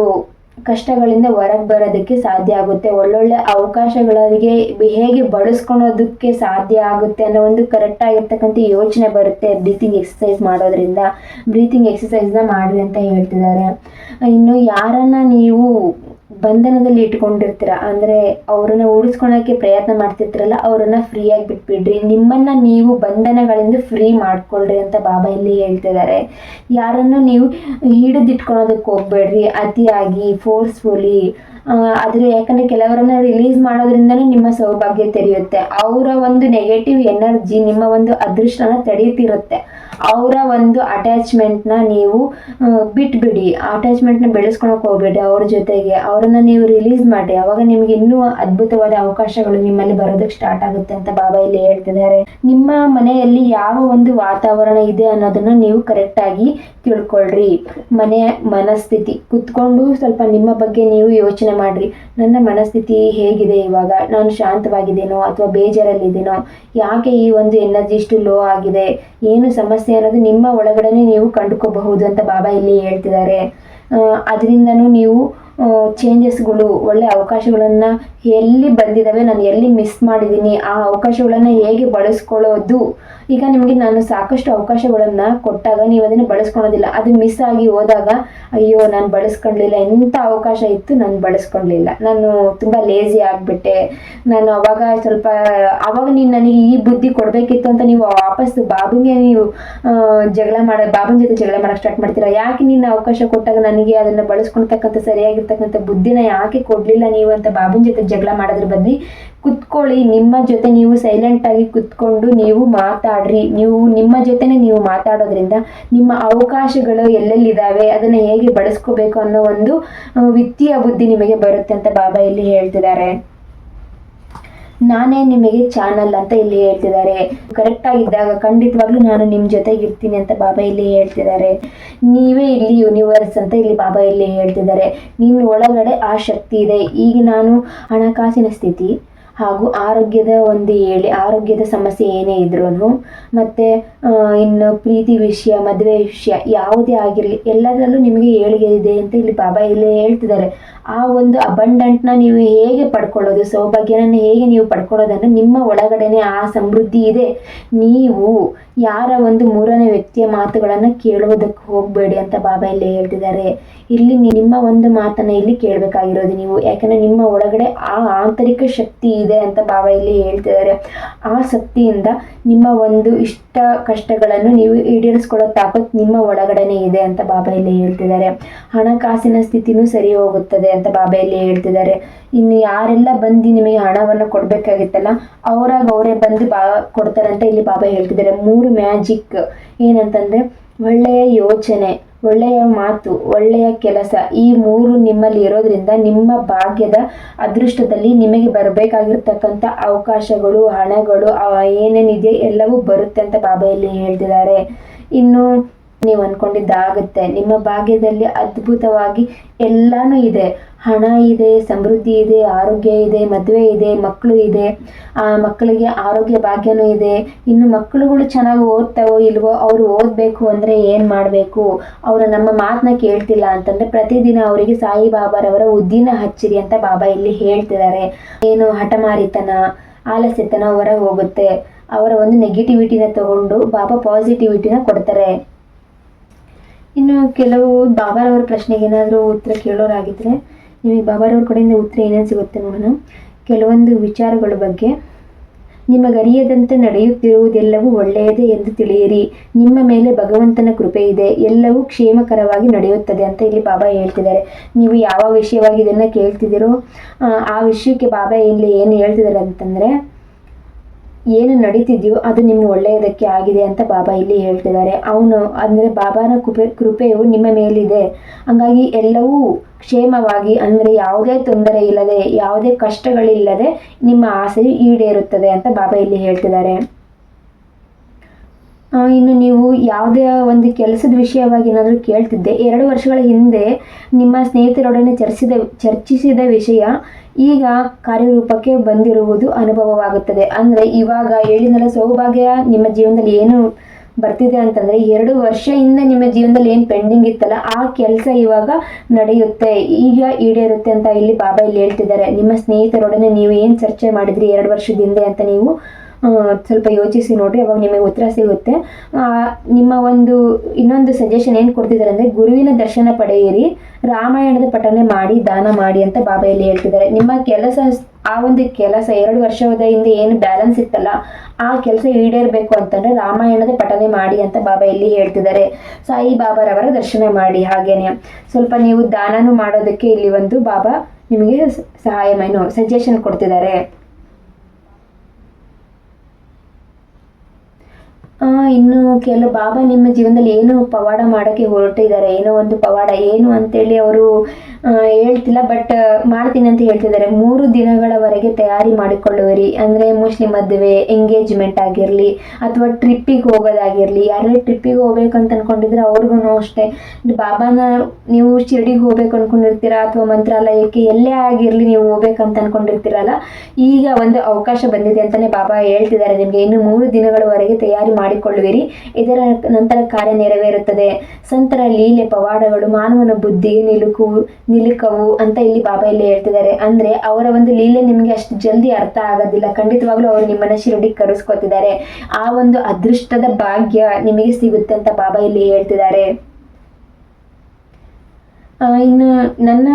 ಕಷ್ಟಗಳಿಂದ ಹೊರಗೆ ಬರೋದಕ್ಕೆ ಸಾಧ್ಯ ಆಗುತ್ತೆ. ಒಳ್ಳೊಳ್ಳೆ ಅವಕಾಶಗಳಿಗೆ ಹೇಗೆ ಬಳಸ್ಕೊಳೋದಕ್ಕೆ ಸಾಧ್ಯ ಆಗುತ್ತೆ ಅನ್ನೋ ಒಂದು ಕರೆಕ್ಟ್ ಆಗಿರ್ತಕ್ಕಂಥ ಯೋಚನೆ ಬರುತ್ತೆ ಬ್ರೀತಿಂಗ್ ಎಕ್ಸಸೈಸ್ ಮಾಡೋದ್ರಿಂದ. ಬ್ರೀತಿಂಗ್ ಎಕ್ಸಸೈಸ್ನ ಮಾಡಿ ಅಂತ ಹೇಳ್ತಿದ್ದಾರೆ. ಇನ್ನು ಯಾರನ್ನ ನೀವು ಬಂಧನದಲ್ಲಿ ಇಟ್ಕೊಂಡಿರ್ತೀರ, ಅಂದರೆ ಅವರನ್ನ ಉಳಿಸ್ಕೊಳಕ್ಕೆ ಪ್ರಯತ್ನ ಮಾಡ್ತಿರ್ತೀರಲ್ಲ, ಅವರನ್ನು ಫ್ರೀಯಾಗಿ ಬಿಟ್ಬಿಡ್ರಿ. ನಿಮ್ಮನ್ನ ನೀವು ಬಂಧನಗಳಿಂದ ಫ್ರೀ ಮಾಡ್ಕೊಳ್ರಿ ಅಂತ ಬಾಬಾ ಇಲ್ಲಿ ಹೇಳ್ತಿದ್ದಾರೆ. ಯಾರನ್ನು ನೀವು ಹಿಡಿದಿಟ್ಕೊಳೋದಕ್ಕೆ ಹೋಗ್ಬೇಡ್ರಿ. ಅತಿಯಾಗಿ ಫೋರ್ಸ್ಫುಲಿ ಆದರೆ ಯಾಕಂದ್ರೆ ಕೆಲವರನ್ನ ರಿಲೀಸ್ ಮಾಡೋದ್ರಿಂದನೇ ನಿಮ್ಮ ಸೌಭಾಗ್ಯ ತೆರೆಯುತ್ತೆ. ಅವರ ಒಂದು ನೆಗೆಟಿವ್ ಎನರ್ಜಿ ನಿಮ್ಮ ಒಂದು ಅದೃಷ್ಟನ ತಡೀತಿರುತ್ತೆ. ಅವರ ಒಂದು ಅಟ್ಯಾಚ್ಮೆಂಟ್ನ ನೀವು ಆ, ಬಿಟ್ಬಿಡಿ. ಅಟ್ಯಾಚ್ಮೆಂಟ್ನ ಬೆಳೆಸ್ಕೊಳಕ್ಕೆ ಹೋಗ್ಬೇಡಿ ಅವ್ರ ಜೊತೆಗೆ. ಅವರನ್ನು ನೀವು ರಿಲೀಸ್ ಮಾಡಿ ಅವಾಗ ನಿಮಗೆ ಇನ್ನೂ ಅದ್ಭುತವಾದ ಅವಕಾಶಗಳು ನಿಮ್ಮಲ್ಲಿ ಬರೋದಕ್ಕೆ ಸ್ಟಾರ್ಟ್ ಆಗುತ್ತೆ ಅಂತ ಬಾಬಾ ಇಲ್ಲಿ ಹೇಳ್ತಿದ್ದಾರೆ. ನಿಮ್ಮ ಮನೆಯಲ್ಲಿ ಯಾವ ಒಂದು ವಾತಾವರಣ ಇದೆ ಅನ್ನೋದನ್ನ ನೀವು ಕರೆಕ್ಟಾಗಿ ತಿಳ್ಕೊಳ್ರಿ. ಮನೆ ಮನಸ್ಥಿತಿ. ಕುತ್ಕೊಂಡು ಸ್ವಲ್ಪ ನಿಮ್ಮ ಬಗ್ಗೆ ನೀವು ಯೋಚನೆ ಮಾಡ್ರಿ. ನನ್ನ ಮನಸ್ಥಿತಿ ಹೇಗಿದೆ ಇವಾಗ? ನಾನು ಶಾಂತವಾಗಿದ್ದೇನೋ ಅಥವಾ ಬೇಜಾರಲ್ಲಿದ್ದೇನೋ? ಯಾಕೆ ಈ ಒಂದು ಎನರ್ಜಿ ಇಷ್ಟು ಲೋ ಆಗಿದೆ? ಏನು ಸಮಸ್ಯೆ ಅನ್ನೋದು ನಿಮ್ಮ ಒಳಗಡೆನೆ ನೀವು ಕಂಡುಕೋಬಹುದು ಅಂತ ಬಾಬಾ ಇಲ್ಲಿ ಹೇಳ್ತಿದ್ದಾರೆ. ಅದರಿಂದನೂ ನೀವು ಚೇಂಜಸ್ಗಳು ಒಳ್ಳೆ ಅವಕಾಶಗಳನ್ನು ಎಲ್ಲಿ ಬಂದಿದ್ದಾವೆ ನಾನು ಎಲ್ಲಿ ಮಿಸ್ ಮಾಡಿದ್ದೀನಿ, ಆ ಅವಕಾಶಗಳನ್ನು ಹೇಗೆ ಬಳಸ್ಕೊಳ್ಳೋದು? ಈಗ ನಿಮಗೆ ನಾನು ಸಾಕಷ್ಟು ಅವಕಾಶಗಳನ್ನು ಕೊಟ್ಟಾಗ ನೀವು ಅದನ್ನು ಬಳಸ್ಕೊಳೋದಿಲ್ಲ. ಅದು ಮಿಸ್ ಆಗಿ ಹೋದಾಗ, ಅಯ್ಯೋ, ನಾನು ಬಳಸ್ಕೊಳ್ಳಿಲ್ಲ ಎಂಥ ಅವಕಾಶ ಇತ್ತು, ನಾನು ಬಳಸ್ಕೊಳ್ಳಿಲ್ಲ ನಾನು ತುಂಬ ಲೇಜಿ ಆಗಿಬಿಟ್ಟೆ. ನಾನು ಅವಾಗ ಸ್ವಲ್ಪ, ಅವಾಗ ನೀನು ನನಗೆ ಈ ಬುದ್ಧಿ ಕೊಡಬೇಕಿತ್ತು ಅಂತ ನೀವು ವಾಪಸ್ ಬಾಬುಗೆ ನೀವು ಜಗಳ ಮಾಡ, ಬಾಬುನ ಜೊತೆ ಜಗಳ ಮಾಡಕ್ಕೆ ಸ್ಟಾರ್ಟ್ ಮಾಡ್ತೀರಾ? ಯಾಕೆ ನೀನು ಅವಕಾಶ ಕೊಟ್ಟಾಗ ನನಗೆ ಅದನ್ನು ಬಳಸ್ಕೊಳ್ತಕ್ಕಂಥ ಸರಿಯಾಗಿರ್ತಕ್ಕಂಥ ಬುದ್ಧಿನ ಯಾಕೆ ಕೊಡಲಿಲ್ಲ ನೀವು ಅಂತ ಬಾಬುನ ಜೊತೆ ಜಗಳ ಮಾಡೋದ್ರ ಬದಲಿ ಕುತ್ಕೊಳ್ಳಿ, ನಿಮ್ಮ ಜೊತೆ ನೀವು ಸೈಲೆಂಟ್ ಆಗಿ ಕುತ್ಕೊಂಡು ನೀವು ಮಾತಾಡ್ರಿ. ನೀವು, ನಿಮ್ಮ ಜೊತೆನೆ ನೀವು ಮಾತಾಡೋದ್ರಿಂದ ನಿಮ್ಮ ಅವಕಾಶಗಳು ಎಲ್ಲೆಲ್ಲಿದ್ದಾವೆ, ಅದನ್ನು ಹೇಗೆ ಬಳಸ್ಕೋಬೇಕು ಅನ್ನೋ ಒಂದು ವಿತ್ತೀಯ ಬುದ್ಧಿ ನಿಮಗೆ ಬರುತ್ತೆ ಅಂತ ಬಾಬಾ ಇಲ್ಲಿ ಹೇಳ್ತಿದ್ದಾರೆ. ನಾನೇ ನಿಮಗೆ ಚಾನಲ್ ಅಂತ ಇಲ್ಲಿ ಹೇಳ್ತಿದ್ದಾರೆ. ಕರೆಕ್ಟ್ ಆಗಿದ್ದಾಗ ಖಂಡಿತವಾಗ್ಲೂ ನಾನು ನಿಮ್ಮ ಜೊತೆಗೆ ಇರ್ತೀನಿ ಅಂತ ಬಾಬಾ ಇಲ್ಲಿ ಹೇಳ್ತಿದ್ದಾರೆ. ನೀವೇ ಇಲ್ಲಿ ಯೂನಿವರ್ಸ್ ಅಂತ ಇಲ್ಲಿ ಬಾಬಾ ಇಲ್ಲಿ ಹೇಳ್ತಿದ್ದಾರೆ. ನಿನ್ನ ಒಳಗಡೆ ಆ ಶಕ್ತಿ ಇದೆ. ಈಗ ನಾನು ಹಣಕಾಸಿನ ಸ್ಥಿತಿ ಹಾಗೂ ಆರೋಗ್ಯದ ಒಂದು ಹೇಳಿ ಆರೋಗ್ಯದ ಸಮಸ್ಯೆ ಏನೇ ಇದ್ರೂ ಮತ್ತು ಇನ್ನು ಪ್ರೀತಿ ವಿಷಯ, ಮದುವೆ ವಿಷಯ ಯಾವುದೇ ಆಗಿರಲಿ, ಎಲ್ಲದರಲ್ಲೂ ನಿಮಗೆ ಏಳಿಗೆ ಇದೆ ಅಂತ ಇಲ್ಲಿ ಬಾಬಾ ಇಲ್ಲಿ ಹೇಳ್ತಿದ್ದಾರೆ. ಆ ಒಂದು ಅಬಂಡೆಂಟ್ನ ನೀವು ಹೇಗೆ ಪಡ್ಕೊಳ್ಳೋದು ಸೌಭಾಗ್ಯನ ಹೇಗೆ ನೀವು ಪಡ್ಕೊಳ್ಳೋದನ್ನು ನಿಮ್ಮ ಒಳಗಡೆನೆ ಆ ಸಮೃದ್ಧಿ ಇದೆ. ನೀವು ಯಾರ ಒಂದು ಮೂರನೇ ವ್ಯಕ್ತಿಯ ಮಾತುಗಳನ್ನು ಕೇಳುವುದಕ್ಕೆ ಹೋಗಬೇಡಿ ಅಂತ ಬಾಬಾ ಇಲ್ಲಿ ಹೇಳ್ತಿದ್ದಾರೆ. ಇಲ್ಲಿ ನಿಮ್ಮ ಒಂದು ಮಾತನ್ನ ಇಲ್ಲಿ ಕೇಳಬೇಕಾಗಿರೋದು ನೀವು. ಯಾಕಂದ್ರೆ ನಿಮ್ಮ ಒಳಗಡೆ ಆ ಆಂತರಿಕ ಶಕ್ತಿ ಇದೆ ಅಂತ ಬಾಬಾ ಇಲ್ಲಿ ಹೇಳ್ತಿದ್ದಾರೆ. ಆ ಶಕ್ತಿಯಿಂದ ನಿಮ್ಮ ಒಂದು ಇಷ್ಟ ಕಷ್ಟಗಳನ್ನು ನೀವು ಈಡೇರಿಸ್ಕೊಳ್ಳೋ ತಾಕತ್ ನಿಮ್ಮ ಒಳಗಡೆನೆ ಇದೆ ಅಂತ ಬಾಬಾ ಇಲ್ಲಿ ಹೇಳ್ತಿದ್ದಾರೆ. ಹಣಕಾಸಿನ ಸ್ಥಿತಿನೂ ಸರಿ ಹೋಗುತ್ತದೆ ಅಂತ ಬಾಬಾ ಇಲ್ಲಿ ಹೇಳ್ತಿದ್ದಾರೆ. ಇನ್ನು ಯಾರೆಲ್ಲ ಬಂದು ನಿಮಗೆ ಹಣವನ್ನು ಕೊಡಬೇಕಾಗಿತ್ತಲ್ಲ, ಅವರಾಗ ಅವರೇ ಬಂದು ಬಾ ಕೊಡ್ತಾರೆ ಅಂತ ಇಲ್ಲಿ ಬಾಬಾ ಹೇಳ್ತಿದ್ದಾರೆ. ಮೂರು ಮ್ಯಾಜಿಕ್ ಏನಂತಂದ್ರೆ, ಒಳ್ಳೆಯ ಯೋಚನೆ ಒಳ್ಳೆಯ ಮಾತು, ಒಳ್ಳೆಯ ಕೆಲಸ ಈ ಮೂರು ನಿಮ್ಮಲ್ಲಿ ಇರೋದ್ರಿಂದ ನಿಮ್ಮ ಭಾಗ್ಯದ ಅದೃಷ್ಟದಲ್ಲಿ ನಿಮಗೆ ಬರಬೇಕಾಗಿರ್ತಕ್ಕಂಥ ಅವಕಾಶಗಳು, ಹಣಗಳು ಏನೇನಿದೆ ಎಲ್ಲವೂ ಬರುತ್ತೆ ಅಂತ ಬಾಬಾ ಇಲ್ಲಿ ಹೇಳ್ತಿದ್ದಾರೆ. ಇನ್ನು ನೀವು ಅನ್ಕೊಂಡಿದ್ದಾಗುತ್ತೆ. ನಿಮ್ಮ ಭಾಗ್ಯದಲ್ಲಿ ಅದ್ಭುತವಾಗಿ ಎಲ್ಲಾನು ಇದೆ. ಹಣ ಇದೆ, ಸಮೃದ್ಧಿ ಇದೆ, ಆರೋಗ್ಯ ಇದೆ, ಮದುವೆ ಇದೆ, ಮಕ್ಕಳು ಇದೆ. ಆ ಮಕ್ಕಳಿಗೆ ಆರೋಗ್ಯ ಭಾಗ್ಯನೂ ಇದೆ. ಇನ್ನು ಮಕ್ಕಳುಗಳು ಚೆನ್ನಾಗಿ ಓದ್ತಾವೋ ಇಲ್ವೋ ಅವರು ಓದಬೇಕು ಅಂದರೆ ಏನು ಮಾಡಬೇಕು? ಅವರು ನಮ್ಮ ಮಾತನ್ನ ಕೇಳ್ತಿಲ್ಲ ಅಂತಂದರೆ ಪ್ರತಿದಿನ ಅವರಿಗೆ ಸಾಯಿಬಾಬಾರವರ ಉದ್ದಿನ ಹಚ್ಚಿರಿ ಅಂತ ಬಾಬಾ ಇಲ್ಲಿ ಹೇಳ್ತಿದ್ದಾರೆ. ಏನು ಹಠಮಾರಿತನ, ಆಲಸ್ಯತನ ಹೊರ ಹೋಗುತ್ತೆ. ಅವರ ಒಂದು ನೆಗೆಟಿವಿಟಿನ ತಗೊಂಡು ಬಾಬಾ ಪಾಸಿಟಿವಿಟಿನ ಕೊಡ್ತಾರೆ. ಇನ್ನು ಕೆಲವು ಬಾಬಾರವ್ರ ಪ್ರಶ್ನೆಗೆ ಏನಾದರೂ ಉತ್ತರ ಕೇಳೋರಾಗಿದ್ದರೆ ನಿಮಗೆ ಬಾಬಾರವ್ರ ಕಡೆಯಿಂದ ಉತ್ತರ ಏನೇನು ಸಿಗುತ್ತೆ ನೋಡೋಣ. ಕೆಲವೊಂದು ವಿಚಾರಗಳ ಬಗ್ಗೆ. ನಿಮಗರಿಯದಂತೆ ನಡೆಯುತ್ತಿರುವುದೆಲ್ಲವೂ ಒಳ್ಳೆಯದೇ ಎಂದು ತಿಳಿಯಿರಿ. ನಿಮ್ಮ ಮೇಲೆ ಭಗವಂತನ ಕೃಪೆ ಇದೆ. ಎಲ್ಲವೂ ಕ್ಷೇಮಕರವಾಗಿ ನಡೆಯುತ್ತದೆ ಅಂತ ಇಲ್ಲಿ ಬಾಬಾ ಹೇಳ್ತಿದ್ದಾರೆ. ನೀವು ಯಾವ ವಿಷಯವಾಗಿ ಇದನ್ನು ಕೇಳ್ತಿದ್ದೀರೋ ಆ, ವಿಷಯಕ್ಕೆ ಬಾಬಾ ಇಲ್ಲಿ ಏನು ಹೇಳ್ತಿದ್ದಾರೆ ಅಂತಂದರೆ ಏನು ನಡೀತಿದೆಯೋ ಅದು ನಿಮ್ಮ ಒಳ್ಳೆಯದಕ್ಕೆ ಆಗಿದೆ ಅಂತ ಬಾಬಾ ಇಲ್ಲಿ ಹೇಳ್ತಿದ್ದಾರೆ. ಅವನು, ಅಂದರೆ ಬಾಬಾನ ಕೃಪೆ, ಕೃಪೆಯು ನಿಮ್ಮ ಮೇಲಿದೆ. ಹಂಗಾಗಿ ಎಲ್ಲವೂ ಕ್ಷೇಮವಾಗಿ, ಅಂದರೆ ಯಾವುದೇ ತೊಂದರೆ ಇಲ್ಲದೆ, ಯಾವುದೇ ಕಷ್ಟಗಳಿಲ್ಲದೆ ನಿಮ್ಮ ಆಸೆಯು ಈಡೇರುತ್ತದೆ ಅಂತ ಬಾಬಾ ಇಲ್ಲಿ ಹೇಳ್ತಿದ್ದಾರೆ. ಇನ್ನು ನೀವು ಯಾವುದೇ ಒಂದು ಕೆಲಸದ ವಿಷಯವಾಗಿ ಏನಾದರೂ ಕೇಳ್ತಿದ್ದೆ, ಎರಡು ವರ್ಷಗಳ ಹಿಂದೆ ನಿಮ್ಮ ಸ್ನೇಹಿತರೊಡನೆ ಚರ್ಚಿಸಿದ ಚರ್ಚಿಸಿದ ವಿಷಯ ಈಗ ಕಾರ್ಯರೂಪಕ್ಕೆ ಬಂದಿರುವುದು ಅನುಭವವಾಗುತ್ತದೆ. ಅಂದರೆ ಇವಾಗ ಹೇಳಿದ್ನಲ್ಲ, ಸೌಭಾಗ್ಯ ನಿಮ್ಮ ಜೀವನದಲ್ಲಿ ಏನು ಬರ್ತಿದೆ ಅಂತಂದರೆ, ಎರಡು ವರ್ಷದಿಂದ ನಿಮ್ಮ ಜೀವನದಲ್ಲಿ ಏನು ಪೆಂಡಿಂಗ್ ಇತ್ತಲ್ಲ, ಆ ಕೆಲಸ ಇವಾಗ ನಡೆಯುತ್ತೆ, ಈಗ ಈಡೇರುತ್ತೆ ಅಂತ ಇಲ್ಲಿ ಬಾಬಾ ಇಲ್ಲಿ ಹೇಳ್ತಿದ್ದಾರೆ. ನಿಮ್ಮ ಸ್ನೇಹಿತರೊಡನೆ ನೀವು ಏನು ಚರ್ಚೆ ಮಾಡಿದ್ರಿ ಎರಡು ವರ್ಷದ ಹಿಂದೆ ಅಂತ ನೀವು ಸ್ವಲ್ಪ ಯೋಚಿಸಿ ನೋಡಿರಿ ಅವಾಗ ನಿಮಗೆ ಉತ್ತರ ಸಿಗುತ್ತೆ. ನಿಮ್ಮ ಒಂದು, ಇನ್ನೊಂದು ಸಜೆಷನ್ ಏನು ಕೊಡ್ತಿದ್ದಾರೆ ಅಂದರೆ, ಗುರುವಿನ ದರ್ಶನ ಪಡೆಯಿರಿ, ರಾಮಾಯಣದ ಪಠನೆ ಮಾಡಿ, ದಾನ ಮಾಡಿ ಅಂತ ಬಾಬಾ ಇಲ್ಲಿ ಹೇಳ್ತಿದ್ದಾರೆ. ನಿಮ್ಮ ಕೆಲಸ, ಆ ಒಂದು ಕೆಲಸ, ಎರಡು ವರ್ಷದ ಹಿಂದೆ ಏನು ಬ್ಯಾಲೆನ್ಸ್ ಇತ್ತಲ್ಲ, ಆ ಕೆಲಸ ಈಡೇರಬೇಕು ಅಂತಂದ್ರೆ ರಾಮಾಯಣದ ಪಠನೆ ಮಾಡಿ ಅಂತ ಬಾಬಾ ಇಲ್ಲಿ ಹೇಳ್ತಿದ್ದಾರೆ. ಸಾಯಿ ಬಾಬಾರವರ ದರ್ಶನ ಮಾಡಿ, ಹಾಗೇನೆ. ಸ್ವಲ್ಪ ನೀವು ದಾನನೂ ಮಾಡೋದಕ್ಕೆ ಇಲ್ಲಿ ಒಂದು ಬಾಬಾ ನಿಮಗೆ ಸಹಾಯ ಮೈನು ಸಜೆಷನ್ ಕೊಡ್ತಿದ್ದಾರೆ. ಇನ್ನು ಕೆಲವು ಬಾಬಾ ನಿಮ್ಮ ಜೀವನದಲ್ಲಿ ಏನು ಪವಾಡ ಮಾಡೋಕ್ಕೆ ಹೊರಟಿದ್ದಾರೆ? ಏನೋ ಒಂದು ಪವಾಡ, ಏನು ಅಂತೇಳಿ ಅವರು ಹೇಳ್ತಿಲ್ಲ ಬಟ್ ಮಾಡ್ತೀನಿ ಅಂತ ಹೇಳ್ತಿದ್ದಾರೆ. ಮೂರು ದಿನಗಳವರೆಗೆ ತಯಾರಿ ಮಾಡಿಕೊಳ್ಳುವಿರಿ. ಅಂದರೆ ಮುಸ್ಲಿಂ ಮದುವೆ ಎಂಗೇಜ್ಮೆಂಟ್ ಆಗಿರಲಿ, ಅಥವಾ ಟ್ರಿಪ್ಪಿಗೆ ಹೋಗೋದಾಗಿರಲಿ. ಯಾರೇ ಟ್ರಿಪ್ಪಿಗೆ ಹೋಗ್ಬೇಕಂತ ಅಂತ ಅನ್ಕೊಂಡಿದ್ರೆ ಅವ್ರಿಗೂ ಅಷ್ಟೇ. ಬಾಬಾನ ನೀವು ಶಿರ್ಡಿಗೆ ಹೋಗ್ಬೇಕು ಅನ್ಕೊಂಡಿರ್ತೀರಾ, ಅಥವಾ ಮಂತ್ರಾಲಯಕ್ಕೆ ಎಲ್ಲೇ ಆಗಿರಲಿ ನೀವು ಹೋಗ್ಬೇಕಂತ ಅನ್ಕೊಂಡಿರ್ತೀರಲ್ಲ, ಈಗ ಒಂದು ಅವಕಾಶ ಬಂದಿದೆ ಅಂತಾನೆ ಬಾಬಾ ಹೇಳ್ತಿದ್ದಾರೆ ನಿಮಗೆ. ಇನ್ನು ಮೂರು ದಿನಗಳವರೆಗೆ ತಯಾರಿ ಮಾಡಿಕೊಳ್ಳುವಿರಿ. ಇದರ ನಂತರ ಕಾರ್ಯ ನೆರವೇರುತ್ತದೆ. ಸಂತರ ಲೀಲೆ, ಪವಾಡಗಳು, ಮಾನವನ ಬುದ್ಧಿಗೆ ನಿಲುಕು ನಿಲುಕವು ಅಂತ ಇಲ್ಲಿ ಬಾಬಾ ಇಲ್ಲಿ ಹೇಳ್ತಿದ್ದಾರೆ. ಅಂದ್ರೆ ಅವರ ಒಂದು ಲೀಲೆ ನಿಮಗೆ ಅಷ್ಟು ಜಲ್ದಿ ಅರ್ಥ ಆಗೋದಿಲ್ಲ. ಖಂಡಿತವಾಗ್ಲೂ ಅವರು ನಿಮ್ಮನ್ನ ಶಿರಡಿಗೆ ಕರೆಸ್ಕೊತಿದ್ದಾರೆ. ಆ ಒಂದು ಅದೃಷ್ಟದ ಭಾಗ್ಯ ನಿಮಗೆ ಸಿಗುತ್ತೆ ಅಂತ ಬಾಬಾ ಇಲ್ಲಿ ಹೇಳ್ತಿದ್ದಾರೆ. ಇನ್ನು ನನ್ನ,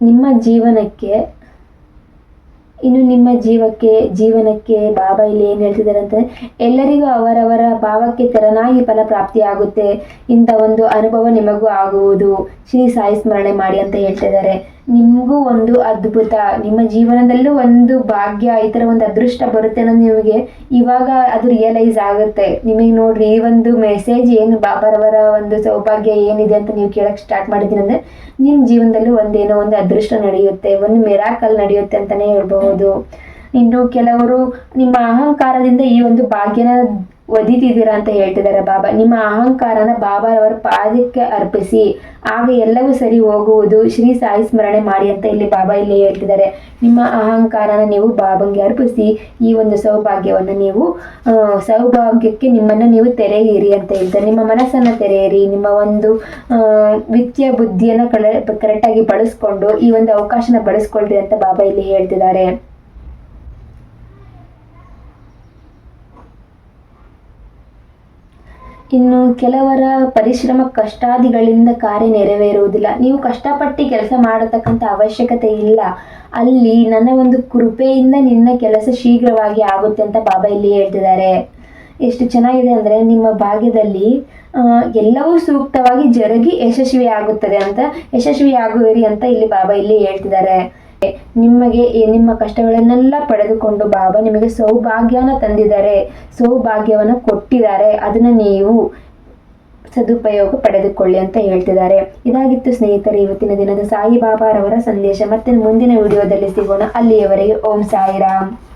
ನಿಮ್ಮ ಜೀವನಕ್ಕೆ ಇನ್ನು ನಿಮ್ಮ ಜೀವಕ್ಕೆ, ಜೀವನಕ್ಕೆ ಬಾಬಾ ಇಲ್ಲಿ ಏನು ಹೇಳ್ತಿದ್ದಾರೆ ಅಂತಂದ್ರೆ ಎಲ್ಲರಿಗೂ ಅವರವರ ಭಾವಕ್ಕೆ ತೆರನಾಗಿ ಫಲ ಪ್ರಾಪ್ತಿಯಾಗುತ್ತೆ. ಇಂಥ ಒಂದು ಅನುಭವ ನಿಮಗೂ ಆಗುವುದು. ಶ್ರೀ ಸಾಯಿ ಸ್ಮರಣೆ ಮಾಡಿ ಅಂತ ಹೇಳ್ತಿದ್ದಾರೆ. ನಿಮಗೂ ಒಂದು ಅದ್ಭುತ, ನಿಮ್ಮ ಜೀವನದಲ್ಲೂ ಒಂದು ಭಾಗ್ಯ, ಈ ಥರ ಒಂದು ಅದೃಷ್ಟ ಬರುತ್ತೆ ಅನ್ನೋದು ನಿಮಗೆ ಇವಾಗ ಅದು ರಿಯಲೈಸ್ ಆಗುತ್ತೆ. ನಿಮಗೆ ನೋಡ್ರಿ, ಈ ಒಂದು ಮೆಸೇಜ್ ಏನು ಬಾಬಾರವರ ಒಂದು ಸೌಭಾಗ್ಯ ಏನಿದೆ ಅಂತ ನೀವು ಕೇಳಕ್ಕೆ ಸ್ಟಾರ್ಟ್ ಮಾಡಿದ್ದೀನಿ ಅಂದರೆ, ನಿಮ್ಮ ಜೀವನದಲ್ಲೂ ಒಂದೇನೋ ಒಂದು ಅದೃಷ್ಟ ನಡೆಯುತ್ತೆ, ಒಂದು ಮೆರಾಕಲ್ ನಡೆಯುತ್ತೆ ಅಂತಲೇ ಹೇಳ್ಬಹುದು. ಇನ್ನು ಕೆಲವರು ನಿಮ್ಮ ಅಹಂಕಾರದಿಂದ ಈ ಒಂದು ಭಾಗ್ಯನ ಒದಿತಿದ್ದೀರಾ ಅಂತ ಹೇಳ್ತಿದ್ದಾರೆ ಬಾಬಾ. ನಿಮ್ಮ ಅಹಂಕಾರನ ಬಾಬಾರವರ ಪಾದಕ್ಕೆ ಅರ್ಪಿಸಿ, ಆಗ ಎಲ್ಲವೂ ಸರಿ ಹೋಗುವುದು. ಶ್ರೀ ಸಾಯಿ ಸ್ಮರಣೆ ಮಾಡಿ ಅಂತ ಇಲ್ಲಿ ಬಾಬಾ ಇಲ್ಲಿ ಹೇಳ್ತಿದ್ದಾರೆ. ನಿಮ್ಮ ಅಹಂಕಾರನ ನೀವು ಬಾಬಂಗೆ ಅರ್ಪಿಸಿ, ಈ ಒಂದು ಸೌಭಾಗ್ಯವನ್ನು ನೀವು ಸೌಭಾಗ್ಯಕ್ಕೆ ನಿಮ್ಮನ್ನು ನೀವು ತೆರೆಯಿರಿ ಅಂತ ಹೇಳ್ತಾರೆ. ನಿಮ್ಮ ಮನಸ್ಸನ್ನು ತೆರೆಯಿರಿ, ನಿಮ್ಮ ಒಂದು ವಿತ್ಯ ಬುದ್ಧಿಯನ್ನು ಕಳೆ, ಕರೆಕ್ಟಾಗಿ ಬಳಸ್ಕೊಂಡು, ಈ ಒಂದು ಅವಕಾಶನ ಬಳಸ್ಕೊಳ್ರಿ ಅಂತ ಬಾಬಾ ಇಲ್ಲಿ ಹೇಳ್ತಿದ್ದಾರೆ. ಇನ್ನು ಕೆಲವರ ಪರಿಶ್ರಮ ಕಷ್ಟಾದಿಗಳಿಂದ ಕಾರ್ಯ ನೆರವೇರುವುದಿಲ್ಲ ನೀವು ಕಷ್ಟಪಟ್ಟು ಕೆಲಸ ಮಾಡತಕ್ಕಂಥ ಅವಶ್ಯಕತೆ ಇಲ್ಲ. ಅಲ್ಲಿ ನನ್ನ ಒಂದು ಕೃಪೆಯಿಂದ ನಿನ್ನ ಕೆಲಸ ಶೀಘ್ರವಾಗಿ ಆಗುತ್ತೆ ಅಂತ ಬಾಬಾ ಇಲ್ಲಿ ಹೇಳ್ತಿದ್ದಾರೆ. ಎಷ್ಟು ಚೆನ್ನಾಗಿದೆ ಅಂದರೆ ನಿಮ್ಮ ಭಾಗ್ಯದಲ್ಲಿ ಎಲ್ಲವೂ ಸೂಕ್ತವಾಗಿ ಜರುಗಿ ಯಶಸ್ವಿ ಆಗುತ್ತದೆ ಅಂತ ಯಶಸ್ವಿ ಆಗುವಿರಿ ಅಂತ ಇಲ್ಲಿ ಬಾಬಾ ಇಲ್ಲಿ ಹೇಳ್ತಿದ್ದಾರೆ. ನಿಮಗೆ ನಿಮ್ಮ ಕಷ್ಟಗಳನ್ನೆಲ್ಲ ಪಡೆದುಕೊಂಡು ಬಾಬಾ ನಿಮಗೆ ಸೌಭಾಗ್ಯನ ತಂದಿದ್ದಾರೆ. ಸೌಭಾಗ್ಯವನ್ನು ಕೊಟ್ಟಿದ್ದಾರೆ. ಅದನ್ನ ನೀವು ಸದುಪಯೋಗ ಪಡೆದುಕೊಳ್ಳಿ ಅಂತ ಹೇಳ್ತಿದ್ದಾರೆ. ಇದಾಗಿತ್ತು ಸ್ನೇಹಿತರೆ, ಇವತ್ತಿನ ದಿನದ ಸಾಯಿಬಾಬಾರವರ ಸಂದೇಶ. ಮತ್ತೆ ಮುಂದಿನ ವಿಡಿಯೋದಲ್ಲಿ ಸಿಗೋಣ. ಅಲ್ಲಿಯವರೆಗೆ ಓಂ ಸಾಯಿರಾಮ್.